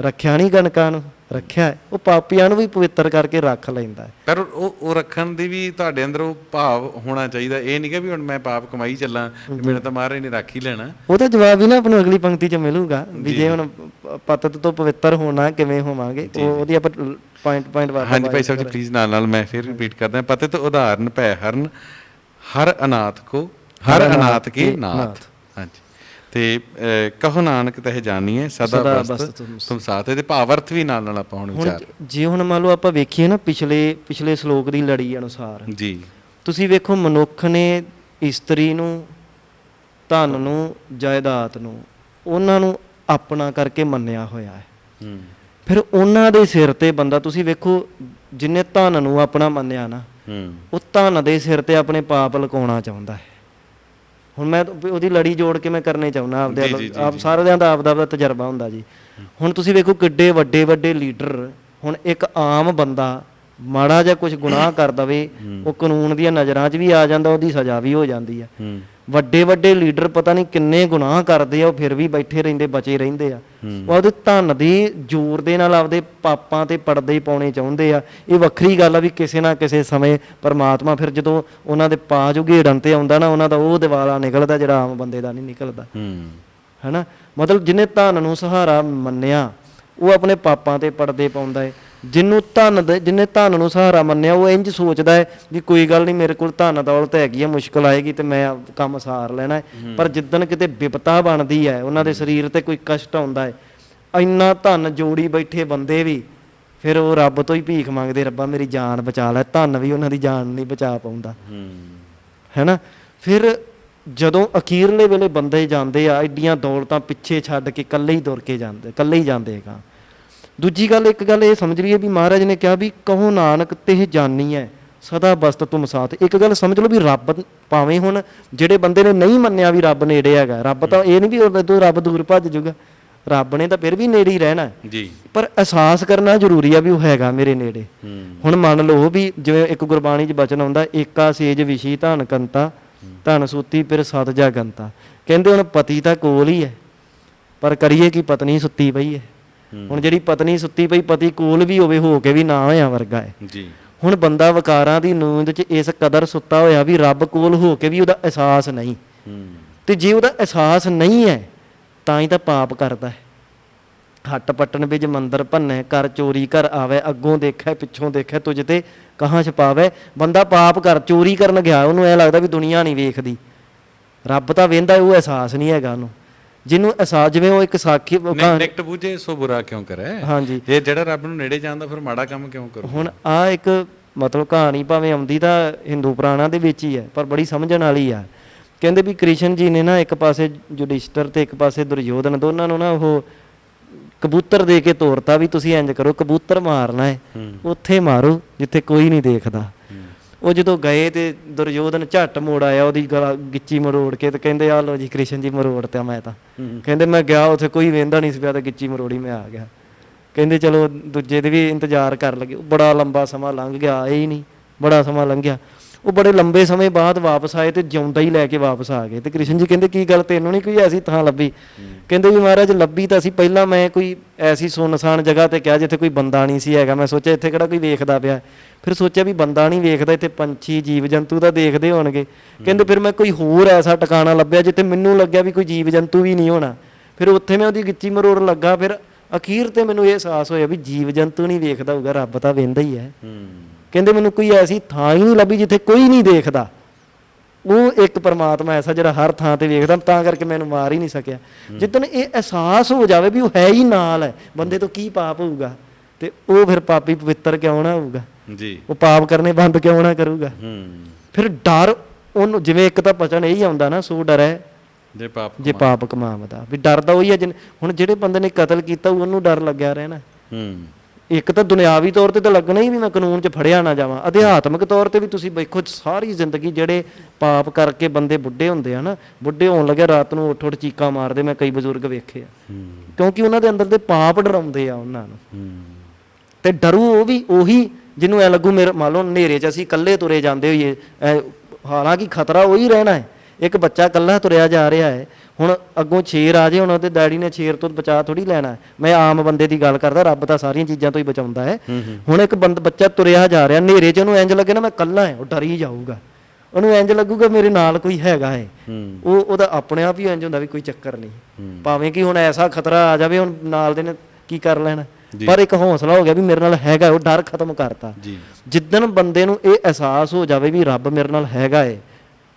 ਰੱਖਿਆ ਨਹੀਂ ਗਣਕਾਂ ਨੂੰ ਰੱਖਿਆ। ਉਹ ਪਾਪੀਆਂ ਨੂੰ ਵੀ ਪਵਿੱਤਰ ਕਰਕੇ ਰੱਖ ਲੈਂਦਾ। ਪਰ ਉਹ ਉਹ ਰੱਖਣ ਦੀ ਵੀ ਤੁਹਾਡੇ ਅੰਦਰ ਉਹ ਭਾਵ ਹੋਣਾ ਚਾਹੀਦਾ। ਇਹ ਨਹੀਂ ਕਿ ਵੀ ਹੁਣ ਮੈਂ ਪਾਪ ਕਮਾਈ ਚੱਲਾਂ ਮੈਨੂੰ ਤਾਂ ਮਹਾਰਾਜ ਨੇ ਰੱਖ ਹੀ ਲੈਣਾ। ਉਹਦਾ ਜਵਾਬ ਵੀ ਨਾ ਆਪਾਂ ਨੂੰ ਅਗਲੀ ਪੰਕਤੀ 'ਚ ਮਿਲੂਗਾ ਵੀ ਜੇ। ਹੁਣ ਪਤਤ ਤੋਂ ਪਵਿੱਤਰ ਹੋਣਾ ਕਿਵੇਂ ਹੋਵਾਂਗੇ? ਉਹ ਉਹਦੀ ਆਪਾਂ ਪੁਆਇੰਟ ਪੁਆਇੰਟ ਵਾਰ ਹਾਂਜੀ ਭਾਈ ਸਾਹਿਬ ਜੀ ਪਲੀਜ਼ ਨਾਲ ਨਾਲ ਮੈਂ ਫਿਰ ਰਿਪੀਟ ਕਰਦਾ। ਪਤਿਤ ਉਦਾਹਰਨ ਭੈ ਹਰਨ ਹਰ ਅਨਾਥ ਕੋ ਹਰ ਅਨਾਥ ਕੇ ਨਾਥ। ਤੇ ਕਹੋ ਨਾਨਕ ਤਹਿ ਜਾਣੀਏ ਸਦਾ ਬਸਤ ਤੁਮ ਸਾਥ। ਇਹਦੇ ਭਾਵ ਅਰਥ ਵੀ ਨਾਲ ਨਾਲ ਆਪਾਂ ਹੁਣ ਹੁਣ ਵਿਚਾਰ ਜੇ ਹੁਣ ਮੰਨ ਲਓ ਆਪਾਂ ਵੇਖੀਏ ਨਾ ਪਿਛਲੇ ਪਿਛਲੇ ਸ਼ਲੋਕ ਦੀ ਲੜੀ ਅਨੁਸਾਰ। ਜੀ। ਤੁਸੀਂ ਵੇਖੋ ਮਨੁੱਖ ਨੇ ਇਸਤਰੀ ਨੂੰ ਧਨ ਨੂੰ ਜਾਇਦਾਦ ਨੂੰ ਉਹਨਾਂ ਨੂੰ ਆਪਣਾ ਕਰਕੇ ਮੰਨਿਆ ਹੋਇਆ ਹੈ। ਹੂੰ। ਫਿਰ ਉਹਨਾਂ ਦੇ ਸਿਰ ਤੇ ਬੰਦਾ ਤੁਸੀਂ ਵੇਖੋ ਜਿਨੇ ਧਨ ਨੂੰ ਆਪਣਾ ਮੰਨਿਆ ਨਾ ਹੂੰ। ਉਹ ਧਨ ਦੇ ਸਿਰ ਤੇ ਆਪਣੇ ਪਾਪ ਲਕਾਉਣਾ ਚਾਹੁੰਦਾ ਹੈ। ਹੁਣ ਮੈਂ ਉਹਦੀ ਲੜੀ ਜੋੜ ਕੇ ਮੈਂ ਕਰਨੇ ਚਾਹੁੰਦਾ ਆਪਦੇ ਆਪ ਸਾਰਿਆਂ ਦਾ ਆਪਦਾ ਆਪਦਾ ਤਜਰਬਾ ਹੁੰਦਾ ਜੀ। ਹੁਣ ਤੁਸੀਂ ਵੇਖੋ ਕਿੱਡੇ ਵੱਡੇ ਵੱਡੇ ਲੀਡਰ ਹੁਣ ਇੱਕ ਆਮ ਬੰਦਾ ਮਾੜਾ ਜਿਹਾ ਕੁਝ ਗੁਨਾਹ ਕਰ ਦਵੇ ਉਹ ਕਾਨੂੰਨ ਦੀਆਂ ਨਜ਼ਰਾਂ 'ਚ ਵੀ ਆ ਜਾਂਦਾ ਉਹਦੀ ਸਜ਼ਾ ਵੀ ਹੋ ਜਾਂਦੀ ਆ। ਹੂੰ। ਵੱਡੇ ਵੱਡੇ ਲੀਡਰ ਪਤਾ ਨਹੀਂ ਕਿੰਨੇ ਗੁਨਾਹ ਕਰਦੇ ਆ ਉਹ ਫਿਰ ਵੀ ਬੈਠੇ ਰਹਿੰਦੇ ਬਚੇ ਰਹਿੰਦੇ ਆ। ਉਹ ਉਹਦੇ ਧਨ ਦੀ ਜ਼ੋਰ ਦੇ ਨਾਲ ਆਪਦੇ ਪਾਪਾਂ ਤੇ ਪਰਦੇ ਪਾਉਣੇ ਚਾਹੁੰਦੇ ਆ। ਇਹ ਵੱਖਰੀ ਗੱਲ ਆ ਵੀ ਕਿਸੇ ਨਾ ਕਿਸੇ ਸਮੇਂ ਪਰਮਾਤਮਾ ਫਿਰ ਜਦੋਂ ਉਹਨਾਂ ਦੇ ਪਾਜ ਉਘੇੜਨ ਤੇ ਆਉਂਦਾ ਨਾ ਉਹਨਾਂ ਦਾ ਉਹ ਦਿਵਾਲਾ ਨਿਕਲਦਾ ਜਿਹੜਾ ਆਮ ਬੰਦੇ ਦਾ ਨਹੀਂ ਨਿਕਲਦਾ। ਹੈਨਾ? ਮਤਲਬ ਜਿਹਨੇ ਧਨ ਨੂੰ ਸਹਾਰਾ ਮੰਨਿਆ ਉਹ ਆਪਣੇ ਪਾਪਾਂ ਤੇ ਪਰਦੇ ਪਾਉਂਦਾ ਹੈ ਜਿਹਨੂੰ ਧਨ ਦੇ ਜਿਹਨੇ ਧਨ ਨੂੰ ਸਹਾਰਾ ਮੰਨਿਆ ਉਹ ਇੰਜ ਸੋਚਦਾ ਹੈ ਵੀ ਕੋਈ ਗੱਲ ਨਹੀਂ ਮੇਰੇ ਕੋਲ ਧਨ ਦੌਲਤ ਹੈਗੀ ਹੈ ਮੁਸ਼ਕਲ ਆਏਗੀ ਤੇ ਮੈਂ ਕੰਮ ਸਾਰ ਲੈਣਾ ਹੈ। ਪਰ ਜਿੱਦਣ ਕਿਤੇ ਵਿਪਤਾ ਬਣਦੀ ਹੈ ਉਹਨਾਂ ਦੇ ਸਰੀਰ ਤੇ ਕੋਈ ਕਸ਼ਟ ਆਉਂਦਾ ਹੈ ਇੰਨਾ ਧਨ ਜੋੜੀ ਬੈਠੇ ਬੰਦੇ ਵੀ ਫਿਰ ਉਹ ਰੱਬ ਤੋਂ ਹੀ ਭੀਖ ਮੰਗਦੇ ਰੱਬਾ ਮੇਰੀ ਜਾਨ ਬਚਾ ਲੈ ਧਨ ਵੀ ਉਹਨਾਂ ਦੀ ਜਾਨ ਨਹੀਂ ਬਚਾ ਪਾਉਂਦਾ। ਹੈਨਾ? ਫਿਰ ਜਦੋਂ ਅਖੀਰਲੇ ਵੇਲੇ ਬੰਦੇ ਜਾਂਦੇ ਆ ਐਡੀਆਂ ਦੌਲਤਾਂ ਪਿੱਛੇ ਛੱਡ ਕੇ ਇਕੱਲੇ ਹੀ ਦੁਰ ਕੇ ਜਾਂਦੇ ਇਕੱਲੇ ਹੀ ਜਾਂਦੇ ਗਾ ਦੂਜੀ ਗੱਲ ਇੱਕ ਗੱਲ ਇਹ ਸਮਝ ਲਈਏ ਵੀ ਮਹਾਰਾਜ ਨੇ ਕਿਹਾ ਵੀ ਕਹੋ ਨਾਨਕ ਤੇ ਜਾਨੀ ਹੈ ਸਦਾ ਬਸਤ ਤੁਮ ਸਾਥ। ਇੱਕ ਗੱਲ ਸਮਝ ਲਓ ਵੀ ਰੱਬ ਭਾਵੇਂ ਹੁਣ ਜਿਹੜੇ ਬੰਦੇ ਨੇ ਨਹੀਂ ਮੰਨਿਆ ਵੀ ਰੱਬ ਨੇੜੇ ਹੈਗਾ ਰੱਬ ਤਾਂ ਇਹ ਨਹੀਂ ਵੀ ਉਹਦੇ ਤੋਂ ਰੱਬ ਦੂਰ ਭੱਜ ਜਾਊਗਾ ਰੱਬ ਨੇ ਤਾਂ ਫਿਰ ਵੀ ਨੇੜੇ ਹੀ ਰਹਿਣਾ। ਜੀ। ਪਰ ਅਹਿਸਾਸ ਕਰਨਾ ਜ਼ਰੂਰੀ ਆ ਵੀ ਉਹ ਹੈਗਾ ਮੇਰੇ ਨੇੜੇ। ਹੁਣ ਮੰਨ ਲਓ ਵੀ ਜਿਵੇਂ ਇੱਕ ਗੁਰਬਾਣੀ 'ਚ ਬਚਨ ਆਉਂਦਾ ਏਕਾ ਸੇਜ ਵਿਸ਼ੀ ਧਨ ਕੰਤਾ ਧਨ ਸੂਤੀ ਫਿਰ ਸਤ ਜਾ ਗੰਤਾ ਕਹਿੰਦੇ ਹੁਣ ਪਤੀ ਤਾਂ ਕੋਲ ਹੀ ਹੈ ਪਰ ਕਰੀਏ ਕੀ ਪਤਨੀ ਸੁੱਤੀ ਪਈ ਹੂੰ। ਹੁਣ ਜਿਹੜੀ ਪਤਨੀ ਸੁੱਤੀ ਪਈ ਪਤੀ ਕੋਲ ਵੀ ਹੋਵੇ ਹੋ ਕੇ ਵੀ ਨਾ ਹੋਇਆ ਵਰਗਾ ਹੈ। ਜੀ। ਹੁਣ ਬੰਦਾ ਵਿਕਾਰਾਂ ਦੀ ਨੂੰਦ 'ਚ ਇਸ ਕਦਰ ਸੁੱਤਾ ਹੋਇਆ ਵੀ ਰੱਬ ਕੋਲ ਹੋ ਕੇ ਵੀ ਉਹਦਾ ਅਹਿਸਾਸ ਨਹੀਂ। ਹੂੰ। ਤੇ ਜੇ ਉਹਦਾ ਅਹਿਸਾਸ ਨਹੀਂ ਹੈ ਤਾਂ ਹੀ ਤਾਂ ਪਾਪ ਕਰਦਾ ਹੈ। ਹੱਟ ਪੱਟਣ ਵਿੱਚ ਮੰਦਰ ਭੰਨੈ ਕਰ ਚੋਰੀ ਕਰ ਆਵੇ ਅੱਗੋਂ ਦੇਖੈ ਪਿੱਛੋਂ ਦੇਖੈ ਤੁਝ ਤੇ ਕਹਾਂ ਛਪਾਵੇ। ਬੰਦਾ ਪਾਪ ਕਰ ਚੋਰੀ ਕਰਨ ਗਿਆ ਉਹਨੂੰ ਐ ਲੱਗਦਾ ਵੀ ਦੁਨੀਆ ਨਹੀਂ ਵੇਖਦੀ। ਰੱਬ ਤਾਂ ਵੇਂਦਾ ਉਹ ਅਹਿਸਾਸ ਨਹੀਂ ਹੈਗਾ ਉਹਨੂੰ। ਜਿਹਨੂੰ ਅਹਿਸਾਸ ਜਿਵੇਂ ਉਹ ਇੱਕ ਸਾਖੀ ਨਿਕਟ ਬੂਝੇ ਸੋ ਬੁਰਾ ਕਿਉਂ ਕਰੇ? ਹਾਂਜੀ। ਜੇ ਜਿਹੜਾ ਰੱਬ ਨੂੰ ਨੇੜੇ ਜਾਂਦਾ ਫਿਰ ਮਾੜਾ ਕੰਮ ਕਿਉਂ ਕਰੂ ਹੁਣ ਆ ਇੱਕ ਮਤਲਬ ਕਹਾਣੀ ਭਾਵੇਂ ਆਉਂਦੀ ਤਾਂ ਹਿੰਦੂ ਪੁਰਾਣਾ ਦੇ ਵਿੱਚ ਹੀ ਹੈ ਪਰ ਬੜੀ ਸਮਝਣ ਵਾਲੀ ਆ। ਕਹਿੰਦੇ ਵੀ ਕ੍ਰਿਸ਼ਨ ਜੀ ਨੇ ਨਾ ਇੱਕ ਪਾਸੇ ਯੁਧਿਸ਼ਟਰ ਤੇ ਇੱਕ ਪਾਸੇ ਦੁਰਯੋਧਨ ਦੋਨਾਂ ਨੂੰ ਨਾ ਉਹ ਕਬੂਤਰ ਦੇ ਕੇ ਤੋਰਤਾ ਵੀ ਤੁਸੀਂ ਇੰਜ ਕਰੋ ਕਬੂਤਰ ਮਾਰਨਾ ਹੈ। ਉੱਥੇ ਮਾਰੋ ਜਿੱਥੇ ਕੋਈ ਨਹੀਂ ਦੇਖਦਾ। ਉਹ ਜਦੋਂ ਗਏ ਤੇ ਦੁਰਯੋਧਨ ਝੱਟ ਮੋੜ ਆਇਆ ਉਹਦੀ ਗਲਾ ਗਿੱਚੀ ਮਰੋੜ ਕੇ ਤੇ ਕਹਿੰਦੇ ਆ ਲੋ ਜੀ ਕ੍ਰਿਸ਼ਨ ਜੀ ਮਰੋੜ ਤੇ ਮੈਂ ਤਾਂ। ਕਹਿੰਦੇ ਮੈਂ ਗਿਆ ਉੱਥੇ ਕੋਈ ਵੇਂਦਾ ਨਹੀਂ ਸੀ ਪਿਆ ਤੇ ਗਿੱਚੀ ਮਰੋੜੀ ਮੈਂ ਆ ਗਿਆ। ਕਹਿੰਦੇ ਚਲੋ ਦੂਜੇ ਦੇ ਵੀ ਇੰਤਜ਼ਾਰ ਕਰ ਲਗੇ। ਬੜਾ ਲੰਬਾ ਸਮਾਂ ਲੰਘ ਗਿਆ ਆਏ ਹੀ ਨਹੀਂ ਬੜਾ ਸਮਾਂ ਲੰਘਿਆ ਉਹ ਬੜੇ ਲੰਬੇ ਸਮੇਂ ਬਾਅਦ ਵਾਪਸ ਆਏ ਤੇ ਜਿਉਂਦਾ ਹੀ ਲੈ ਕੇ ਵਾਪਸ ਆ ਗਏ। ਤੇ ਕ੍ਰਿਸ਼ਨ ਜੀ ਕਹਿੰਦੇ ਕੀ ਗੱਲ ਤੈਨੂੰ ਨਹੀਂ ਕੋਈ ਐਸੀ ਥਾਂ ਲੱਭੀ? ਕਹਿੰਦੇ ਵੀ ਮਹਾਰਾਜ ਲੱਭੀ ਤਾਂ ਸੀ ਪਹਿਲਾਂ ਮੈਂ ਕੋਈ ਐਸੀ ਸੁੰਨਸਾਨ ਜਗ੍ਹਾ ਤੇ ਕਿਹਾ ਜਿੱਥੇ ਕੋਈ ਬੰਦਾ ਨਹੀਂ ਸੀ ਹੈਗਾ। ਮੈਂ ਸੋਚਿਆ ਇੱਥੇ ਕਿਹੜਾ ਕੋਈ ਵੇਖਦਾ ਪਿਆ। ਫਿਰ ਸੋਚਿਆ ਵੀ ਬੰਦਾ ਨਹੀਂ ਵੇਖਦਾ ਇੱਥੇ ਪੰਛੀ ਜੀਵ ਜੰਤੂ ਤਾਂ ਦੇਖਦੇ ਹੋਣਗੇ। ਕਹਿੰਦੇ ਫਿਰ ਮੈਂ ਕੋਈ ਹੋਰ ਐਸਾ ਟਿਕਾਣਾ ਲੱਭਿਆ ਜਿੱਥੇ ਮੈਨੂੰ ਲੱਗਿਆ ਵੀ ਕੋਈ ਜੀਵ ਜੰਤੂ ਵੀ ਨਹੀਂ ਹੋਣਾ। ਫਿਰ ਉੱਥੇ ਮੈਂ ਉਹਦੀ ਗਿੱਚੀ ਮਰੋੜ ਲੱਗਾ। ਫਿਰ ਅਖੀਰ ਤੇ ਮੈਨੂੰ ਇਹ ਅਹਿਸਾਸ ਹੋਇਆ ਵੀ ਜੀਵ ਜੰਤੂ ਨਹੀਂ ਵੇਖਦਾ ਹੋਊਗਾ ਰੱਬ ਤਾਂ ਵੇਂਦਾ ਹੀ ਹੈ। ਹੂੰ। ਕਹਿੰਦੇ ਮੈਨੂੰ ਕੋਈ ਐਸੀ ਥਾਂ ਹੀ ਨਹੀਂ ਲੱਭੀ ਜਿੱਥੇ ਕੋਈ ਨਹੀਂ ਦੇਖਦਾ। ਉਹ ਇੱਕ ਪਰਮਾਤਮਾ ਐਸਾ ਜਿਹੜਾ ਹਰ ਥਾਂ ਤੇ ਵੇਖਦਾ ਤਾਂ ਕਰਕੇ ਮੈਨੂੰ ਮਾਰ ਹੀ ਨਹੀਂ ਸਕਿਆ। ਜਿੱਦਨ ਇਹ ਅਹਿਸਾਸ ਹੋ ਜਾਵੇ ਵੀ ਉਹ ਹੈ ਹੀ ਨਾਲ ਹੈ ਬੰਦੇ ਤੋਂ ਕੀ ਪਾਪ ਹੋਊਗਾ ਤੇ ਉਹ ਫਿਰ ਪਾਪੀ ਪਵਿੱਤਰ ਕਿਉਂ ਨਾ ਹੋਊਗਾ? ਜੀ। ਉਹ ਪਾਪ ਕਰਨੇ ਬੰਦ ਕਿਉਂ ਨਾ ਕਰੂਗਾ? ਹੂੰ। ਫਿਰ ਡਰ ਉਹਨੂੰ ਜਿਵੇਂ ਇੱਕ ਤਾਂ ਪਚਨ ਇਹੀ ਆਉਂਦਾ ਨਾ ਸੋ ਡਰੈ ਜੇ ਪਾਪ ਜੇ ਪਾਪ ਕਮਾਵਦਾ ਵੀ ਡਰਦਾ ਉਹੀ ਹੈ ਜਿਨ- ਹੁਣ ਜਿਹੜੇ ਬੰਦੇ ਨੇ ਕਤਲ ਕੀਤਾ ਉਹਨੂੰ ਡਰ ਲੱਗਿਆ ਰਹਿਣਾ। ਹੂੰ। ਇੱਕ ਤਾਂ ਦੁਨਿਆਵੀ ਤੌਰ ਤੇ ਤਾਂ ਲੱਗਣਾ ਹੀ ਵੀ ਮੈਂ ਕਾਨੂੰਨ 'ਚ ਫੜਿਆ ਨਾ ਜਾਵਾਂ। ਅਧਿਆਤਮਿਕ ਤੌਰ ਤੇ ਵੀ ਤੁਸੀਂ ਵੇਖੋ ਸਾਰੀ ਜ਼ਿੰਦਗੀ ਜਿਹੜੇ ਪਾਪ ਕਰਕੇ ਬੰਦੇ ਬੁੱਢੇ ਹੁੰਦੇ ਆ ਨਾ ਬੁੱਢੇ ਹੋਣ ਲੱਗੇ ਰਾਤ ਨੂੰ ਉੱਠ ਉੱਠ ਚੀਕਾਂ ਮਾਰਦੇ ਮੈਂ ਕਈ ਬਜ਼ੁਰਗ ਵੇਖੇ ਆ। ਕਿਉਂਕਿ ਉਹਨਾਂ ਦੇ ਅੰਦਰ ਦੇ ਪਾਪ ਡਰਾਉਂਦੇ ਆ ਉਹਨਾਂ ਨੂੰ। ਤੇ ਡਰੂ ਉਹ ਵੀ ਉਹੀ ਜਿਹਨੂੰ ਐ ਲੱਗੂ ਮੇਰੇ ਮੰਨ ਲਓ ਹਨੇਰੇ 'ਚ ਅਸੀਂ ਇਕੱਲੇ ਤੁਰੇ ਜਾਂਦੇ ਹੋਈਏ ਹਾਲਾਂਕਿ ਖਤਰਾ ਉਹੀ ਰਹਿਣਾ ਹੈ। ਇੱਕ ਬੱਚਾ ਇਕੱਲਾ ਤੁਰਿਆ ਜਾ ਰਿਹਾ ਹੈ ਹੁਣ ਅੱਗੋਂ ਸ਼ੇਰ ਆ ਜੇ ਹੁਣ ਉਹਦੇ ਡੈਡੀ ਨੇ ਸ਼ੇਰ ਤੋਂ ਬਚਾ ਥੋੜੀ ਲੈਣਾ। ਮੈਂ ਆਮ ਬੰਦੇ ਦੀ ਗੱਲ ਕਰਦਾ ਰੱਬ ਤਾਂ ਸਾਰੀਆਂ ਚੀਜ਼ਾਂ ਤੋਂ ਹੀ ਬਚਾਉਂਦਾ ਹੈ। ਹੁਣ ਇੱਕ ਬੰਦ ਬੱਚਾ ਤੁਰਿਆ ਜਾ ਰਿਹਾ ਹਨੇਰੇ 'ਚ ਉਹਨੂੰ ਇੰਜ ਲੱਗੇ ਨਾ ਮੈਂ ਇਕੱਲਾ ਹਾਂ ਉਹ ਡਰ ਹੀ ਜਾਊਗਾ। ਉਹਨੂੰ ਇੰਜ ਲੱਗੂਗਾ ਮੇਰੇ ਨਾਲ ਕੋਈ ਹੈਗਾ ਹੈ। ਉਹ ਉਹਦਾ ਆਪਣੇ ਆਪ ਹੀ ਇੰਜ ਹੁੰਦਾ ਵੀ ਕੋਈ ਚੱਕਰ ਨਹੀਂ। ਭਾਵੇਂ ਕਿ ਹੁਣ ਐਸਾ ਖਤਰਾ ਆ ਜਾਵੇ ਹੁਣ ਨਾਲ ਦੇ ਨੇ ਕੀ ਕਰ ਲੈਣਾ। ਪਰ ਇੱਕ ਹੌਸਲਾ ਹੋ ਗਿਆ ਵੀ ਮੇਰੇ ਨਾਲ ਹੈਗਾ ਉਹ ਡਰ ਖਤਮ ਕਰਤਾ। ਜੀ। ਜਿੱਦਣ ਬੰਦੇ ਨੂੰ ਇਹ ਅਹਿਸਾਸ ਹੋ ਜਾਵੇ ਵੀ ਰੱਬ ਮੇਰੇ ਨਾਲ ਹੈਗਾ ਏ